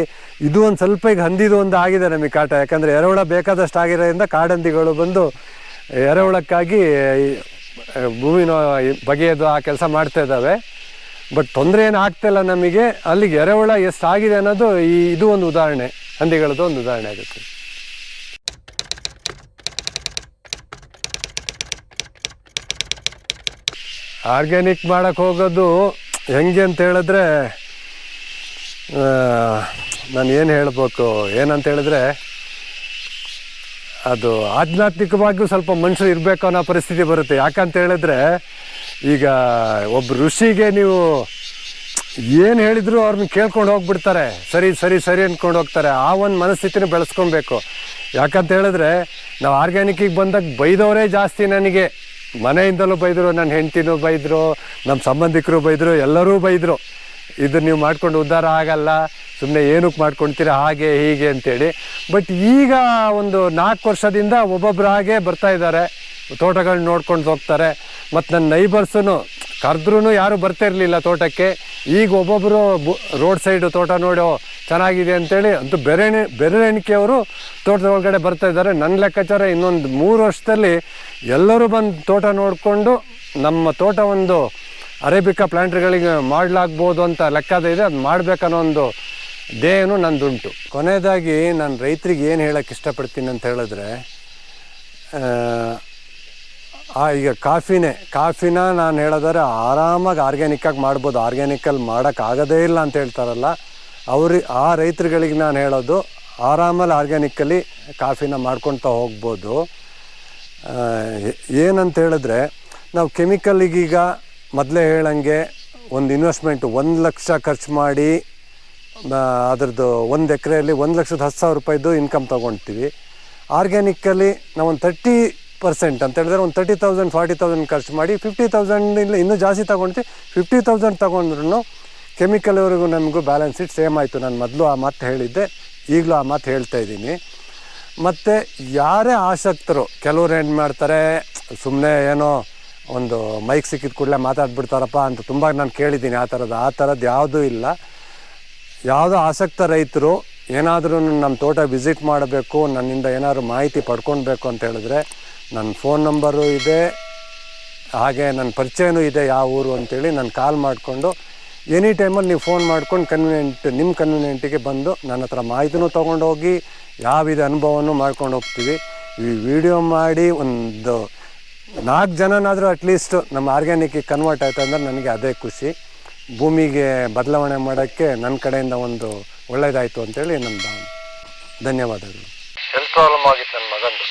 ಇದು ಒಂದು ಸ್ವಲ್ಪ ಈಗ ಹಂದಿದು ಒಂದು ಆಗಿದೆ ನಮಗೆ ಕಾಟ. ಯಾಕಂದರೆ ಎರೆಹುಳ ಬೇಕಾದಷ್ಟು ಆಗಿರೋದ್ರಿಂದ ಕಾಡಹಂದಿಗಳು ಬಂದು ಎರೆಹುಳಕ್ಕಾಗಿ ಭೂಮಿನ ಬಗೆಯೋದು ಆ ಕೆಲಸ ಮಾಡ್ತಾ ಇದ್ದಾವೆ. ಬಟ್ ತೊಂದರೆ ಏನು ಆಗ್ತಾಯಿಲ್ಲ ನಮಗೆ. ಅಲ್ಲಿಗೆ ಎರೆಹುಳ ಎಷ್ಟು ಆಗಿದೆ ಅನ್ನೋದು ಈ, ಇದು ಒಂದು ಉದಾಹರಣೆ. ಹಂದಿಗಳದ್ದು ಒಂದು ಉದಾಹರಣೆ ಆಗುತ್ತೆ. ಆರ್ಗ್ಯಾನಿಕ್ ಮಾಡೋಕ್ಕೆ ಹೋಗೋದು ಹೆಂಗೆ ಅಂತ ಹೇಳಿದ್ರೆ ನಾನು ಏನು ಹೇಳ್ಬೇಕು, ಏನಂತ ಹೇಳಿದ್ರೆ, ಅದು ಆಧ್ಯಾತ್ಮಿಕವಾಗಿಯೂ ಸ್ವಲ್ಪ ಮನುಷ್ಯರು ಇರಬೇಕು ಅನ್ನೋ ಪರಿಸ್ಥಿತಿ ಬರುತ್ತೆ. ಯಾಕಂತ ಹೇಳಿದ್ರೆ, ಈಗ ಒಬ್ಬ ಋಷಿಗೆ ನೀವು ಏನು ಹೇಳಿದ್ರು ಅವ್ರನ್ನ ಕೇಳ್ಕೊಂಡು ಹೋಗ್ಬಿಡ್ತಾರೆ. ಸರಿ ಸರಿ ಸರಿ ಅಂದ್ಕೊಂಡು ಹೋಗ್ತಾರೆ. ಆ ಒಂದು ಮನಸ್ಥಿತಿನ ಬೆಳೆಸ್ಕೊಬೇಕು. ಯಾಕಂತ ಹೇಳಿದ್ರೆ, ನಾವು ಆರ್ಗ್ಯಾನಿಕ್ಕಿಗೆ ಬಂದಾಗ ಬೈದವರೇ ಜಾಸ್ತಿ ನನಗೆ. ಮನೆಯಿಂದಲೂ ಬೈದರು ನನ್ನ ಹೆಂಡ್ತಿನೂ ಬೈದರು ನಮ್ಮ ಸಂಬಂಧಿಕರು ಬೈದರು, ಎಲ್ಲರೂ ಬೈದರು. ಇದು ನೀವು ಮಾಡ್ಕೊಂಡು ಉದ್ಧಾರ ಆಗಲ್ಲ ಸುಮ್ಮನೆ ಏನಕ್ಕೆ ಮಾಡ್ಕೊಳ್ತೀರಾ ಹಾಗೆ, ಹೀಗೆ ಅಂತೇಳಿ. ಬಟ್ ಈಗ ಒಂದು ನಾಲ್ಕು ವರ್ಷದಿಂದ ಒಬ್ಬೊಬ್ಬರು ಹಾಗೆ ಬರ್ತಾ ಇದ್ದಾರೆ. ತೋಟಗಳನ್ನ ನೋಡ್ಕೊಂಡು ಹೋಗ್ತಾರೆ. ಮತ್ತು ನನ್ನ ನೈಬರ್ಸೂ ಕರೆದ್ರೂ ಯಾರೂ ಬರ್ತಾ ಇರಲಿಲ್ಲ ತೋಟಕ್ಕೆ. ಈಗ ಒಬ್ಬೊಬ್ಬರು ರೋಡ್ ಸೈಡು ತೋಟ ನೋಡೋ ಚೆನ್ನಾಗಿದೆ ಅಂತೇಳಿ ಅಂತೂ ಬೆರಣೆ ಬೆರಳೆಣಿಕೆಯವರು ತೋಟದ ಒಳಗಡೆ ಬರ್ತಾ ಇದ್ದಾರೆ. ನನ್ನ ಲೆಕ್ಕಾಚಾರ ಇನ್ನೊಂದು ಮೂರು ವರ್ಷದಲ್ಲಿ ಎಲ್ಲರೂ ಬಂದು ತೋಟ ನೋಡಿಕೊಂಡು ನಮ್ಮ ತೋಟ ಒಂದು ಅರೇಬಿಕಾ ಪ್ಲಾಂಟ್ಗಳಿಗೆ ಮಾಡಲಾಗ್ಬೋದು ಅಂತ ಲೆಕ್ಕದ ಇದೆ. ಅದು ಮಾಡಬೇಕನ್ನೋ ಒಂದು ಧ್ಯೇಯನೂ ನಂದುಂಟು. ಕೊನೆಯದಾಗಿ ನಾನು ರೈತರಿಗೆ ಏನು ಹೇಳೋಕ್ಕೆ ಇಷ್ಟಪಡ್ತೀನಿ ಅಂತ ಹೇಳಿದ್ರೆ, ಆ ಈಗ ಕಾಫಿನೇ ಕಾಫಿನ ನಾನು ಹೇಳೋದಾದ್ರೆ ಆರಾಮಾಗಿ ಆರ್ಗ್ಯಾನಿಕ್ಕಾಗಿ ಮಾಡ್ಬೋದು. ಆರ್ಗ್ಯಾನಿಕಲ್ಲಿ ಮಾಡೋಕ್ಕಾಗೋದೇ ಇಲ್ಲ ಅಂತ ಹೇಳ್ತಾರಲ್ಲ. ಅವ್ರಿಗೆ ಆ ರೈತರುಗಳಿಗೆ ನಾನು ಹೇಳೋದು, ಆರಾಮಲ್ಲಿ ಆರ್ಗ್ಯಾನಿಕ್ಕಲ್ಲಿ ಕಾಫಿನ ಮಾಡ್ಕೊಳ್ತಾ ಹೋಗ್ಬೋದು. ಏನಂತ ಹೇಳಿದ್ರೆ, ನಾವು ಕೆಮಿಕಲಿಗೀಗ ಮೊದಲೇ ಹೇಳಂಗೆ ಒಂದು ಇನ್ವೆಸ್ಟ್ಮೆಂಟ್ ಒಂದು ಲಕ್ಷ ಖರ್ಚು ಮಾಡಿ ಅದರದ್ದು ಒಂದು ಎಕರೆಯಲ್ಲಿ ಒಂದು ಲಕ್ಷದ ಹತ್ತು ಸಾವಿರ ರೂಪಾಯಿದು ಇನ್ಕಮ್ ತೊಗೊಳ್ತೀವಿ ಆರ್ಗ್ಯಾನಿಕ್ಕಲ್ಲಿ ನಾವು ಒಂದು ತರ್ಟಿ ಪರ್ಸೆಂಟ್ ಅಂತ ಹೇಳಿದ್ರೆ ಒಂದು ತರ್ಟಿ ತೌಸಂಡ್ ಫಾರ್ಟಿ ತೌಸಂಡ್ ಖರ್ಚು ಮಾಡಿ ಫಿಫ್ಟಿ ತೌಸಂಡ್ ಇಲ್ಲ, ಇನ್ನೂ ಜಾಸ್ತಿ ತೊಗೊಳ್ತೀವಿ ಫಿಫ್ಟಿ ತೌಸಂಡ್ ತೊಗೊಂಡ್ರು ಕೆಮಿಕಲ್ವರೆಗೂ ನಮಗೂ ಬ್ಯಾಲೆನ್ಸ್ ಶೀಟ್ ಸೇಮ್ ಆಯಿತು. ನಾನು ಮೊದಲು ಆ ಮಾತು ಹೇಳಿದ್ದೆ, ಈಗಲೂ ಆ ಮಾತು ಹೇಳ್ತಾ ಇದ್ದೀನಿ. ಮತ್ತು ಯಾರೇ ಆಸಕ್ತರು, ಕೆಲವ್ರು ಏನು ಮಾಡ್ತಾರೆ ಸುಮ್ಮನೆ ಏನೋ ಒಂದು ಮೈಕ್ ಸಿಕ್ಕಿದ ಕೂಡಲೇ ಮಾತಾಡ್ಬಿಡ್ತಾರಪ್ಪ ಅಂತ ತುಂಬ ನಾನು ಕೇಳಿದ್ದೀನಿ. ಆ ಥರದ್ದು ಆ ಥರದ್ದು ಯಾವುದೂ ಇಲ್ಲ. ಯಾವುದೋ ಆಸಕ್ತ ರೈತರು, ಏನಾದರೂ ನಮ್ಮ ತೋಟ ವಿಸಿಟ್ ಮಾಡಬೇಕು, ನನ್ನಿಂದ ಏನಾದರೂ ಮಾಹಿತಿ ಪಡ್ಕೊಳ್ಬೇಕು ಅಂತ ಹೇಳಿದ್ರೆ ನನ್ನ ಫೋನ್ ನಂಬರು ಇದೆ, ಹಾಗೆ ನನ್ನ ಪರಿಚಯನೂ ಇದೆ ಯಾವ ಊರು ಅಂತೇಳಿ ನಾನು ಕಾಲ್ ಮಾಡಿಕೊಂಡು ಎನಿ ಟೈಮಲ್ಲಿ ನೀವು ಫೋನ್ ಮಾಡ್ಕೊಂಡು ಕನ್ವೀನಿಯೆಂಟ್ ನಿಮ್ಮ ಕನ್ವೀನಿಯೆಂಟಿಗೆ ಬಂದು ನನ್ನ ಹತ್ರ ಮಾಹಿತಿನೂ ತೊಗೊಂಡೋಗಿ ಯಾವಿದ ಅನುಭವನೂ ಮಾಡ್ಕೊಂಡು ಹೋಗ್ತೀವಿ. ಈ ವಿಡಿಯೋ ಮಾಡಿ ಒಂದು ನಾಲ್ಕು ಜನನಾದರೂ ಅಟ್ಲೀಸ್ಟ್ ನಮ್ಮ ಆರ್ಗ್ಯಾನಿಕ್ಕಿಗೆ ಕನ್ವರ್ಟ್ ಆಯ್ತು ಅಂದರೆ ನನಗೆ ಅದೇ ಖುಷಿ. ಭೂಮಿಗೆ ಬದಲಾವಣೆ ಮಾಡೋಕ್ಕೆ ನನ್ನ ಕಡೆಯಿಂದ ಒಂದು ಒಳ್ಳೆಯದಾಯಿತು ಅಂತೇಳಿ ನನ್ನ ಭಾವನೆ. ಧನ್ಯವಾದಗಳು. ಹೆಲ್ತ್ ಪ್ರಾಬ್ಲಮ್ ಆಗಿತ್ತು ನನ್ನ ಮಗಂದು.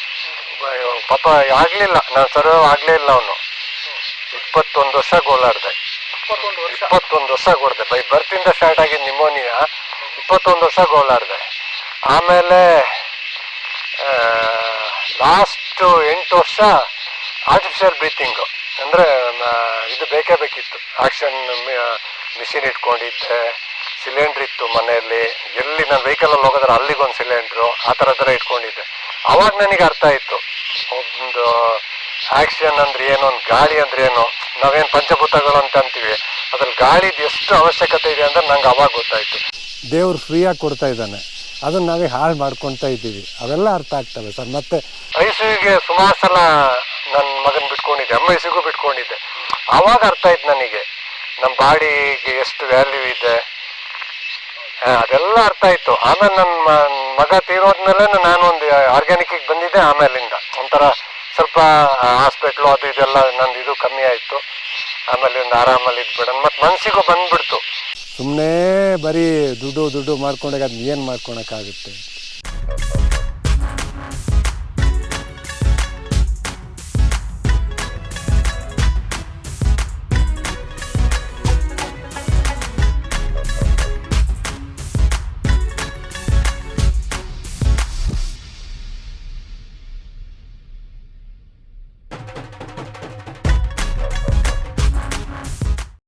ಪಾಪ ಆಗಲಿಲ್ಲ. ನಾನು ಸರ್ವ್ ಆಗಲೇ ಇಲ್ಲ ಅವನು. ಇಪ್ಪತ್ತೊಂದು ವರ್ಷ ಗೋಲಾಡಿದೆ ಇಪ್ಪತ್ತೊಂದು ವರ್ಷ. ಕೊಡ್ದೆ. ಬೈ, ಬರ್ತಿಂದ ಸ್ಟಾರ್ಟ್ ಆಗಿದ್ದು ನಿಮೋನಿಯಾ ಇಪ್ಪತ್ತೊಂದು ವರ್ಷ ಗೋಲಾಡ್ದೆ ಆಮೇಲೆ ಲಾಸ್ಟ್ ಎಂಟು ವರ್ಷ ಆರ್ಟಿಫಿಷಿಯಲ್ ಬ್ರೀತಿಂಗು ಅಂದರೆ ಇದು ಬೇಕೇ ಬೇಕಿತ್ತು. ಆಕ್ಷನ್ ಮಿಷಿನ್ ಇಟ್ಕೊಂಡಿದ್ದೆ. ಸಿಲಿಂಡ್ರ್ ಇತ್ತು ಮನೆಯಲ್ಲಿ. ಎಲ್ಲಿ ನಾನು ವೆಹಿಕಲಲ್ಲಿ ಹೋಗೋದ್ರೆ ಅಲ್ಲಿಗೊಂದು ಸಿಲಿಂಡ್ರು ಆ ಥರ ಥರ ಇಟ್ಕೊಂಡಿದ್ದೆ. ಅವಾಗ ನನಗೆ ಅರ್ಥ ಆಯಿತು. ಒಂದು ಆಕ್ಷನ್ ಅಂದ್ರೆ ಏನು ಒಂದು ಗಾಳಿ ಅಂದ್ರೆ ಏನು ನಾವೇನು ಪಂಚಭೂತಗಳು ಅಂತ ಅಂತೀವಿ. ಅದ್ರಲ್ಲಿ ಗಾಳಿದು ಎಷ್ಟು ಅವಶ್ಯಕತೆ ಇದೆ ಅಂದ್ರೆ ನಂಗೆ ಅವಾಗ ಗೊತ್ತಾಯ್ತು. ದೇವ್ರು ಫ್ರೀಯಾಗಿ ಕೊಡ್ತಾ ಇದ್ದಾನೆ. ಅದನ್ನ ನಾವೇ ಹಾಳು ಮಾಡ್ಕೊತಾ ಇದ್ದೀವಿ. ಅವೆಲ್ಲ ಅರ್ಥ ಆಗ್ತವೆ ಸರ್. ಮತ್ತೆ ಮೈಸೂರಿಗೆ ಸುಮಾರು ಸಲ ನನ್ನ ಮಗನ್ ಬಿಟ್ಕೊಂಡಿದ್ದೆ. ಅಮ್ಮ ಐಸಿಗೂ ಬಿಟ್ಕೊಂಡಿದ್ದೆ. ಅವಾಗ ಅರ್ಥ ಆಯ್ತು ನನಗೆ. ನಮ್ಮ ಬಾಡಿಗೆ ಎಷ್ಟು ವ್ಯಾಲ್ಯೂ ಇದೆ. ಅದೆಲ್ಲ ಅರ್ಥ ಆಯ್ತು. ಆಮೇಲೆ ನನ್ನ ಮಗ ತೀರೋದ್ಮೇಲೆ ನಾನು ಒಂದು ಆರ್ಗ್ಯಾನಿಕ್ ಬಂದಿದ್ದೆ ಆಮೇಲಿಂದ. ಒಂಥರ ಸ್ವಲ್ಪ ಹಾಸ್ಪಿಟ್ಲು ಅದು ಇದೆಲ್ಲ ನಂದು ಇದು ಕಮ್ಮಿ ಆಯಿತು. ಆಮೇಲೆ ಒಂದು ಆರಾಮಲ್ಲಿ ಇದ್ಬಿಡೋಣ ಮತ್ತೆ ಮನಸ್ಸಿಗೂ ಬಂದ್ಬಿಡ್ತು. ಸುಮ್ಮನೆ ಬರೀ ದುಡ್ಡು ದುಡ್ಡು ಮಾಡ್ಕೊಂಡಾಗ ಅದನ್ನ ಏನು ಮಾಡ್ಕೊಳಕ್ಕಾಗುತ್ತೆ?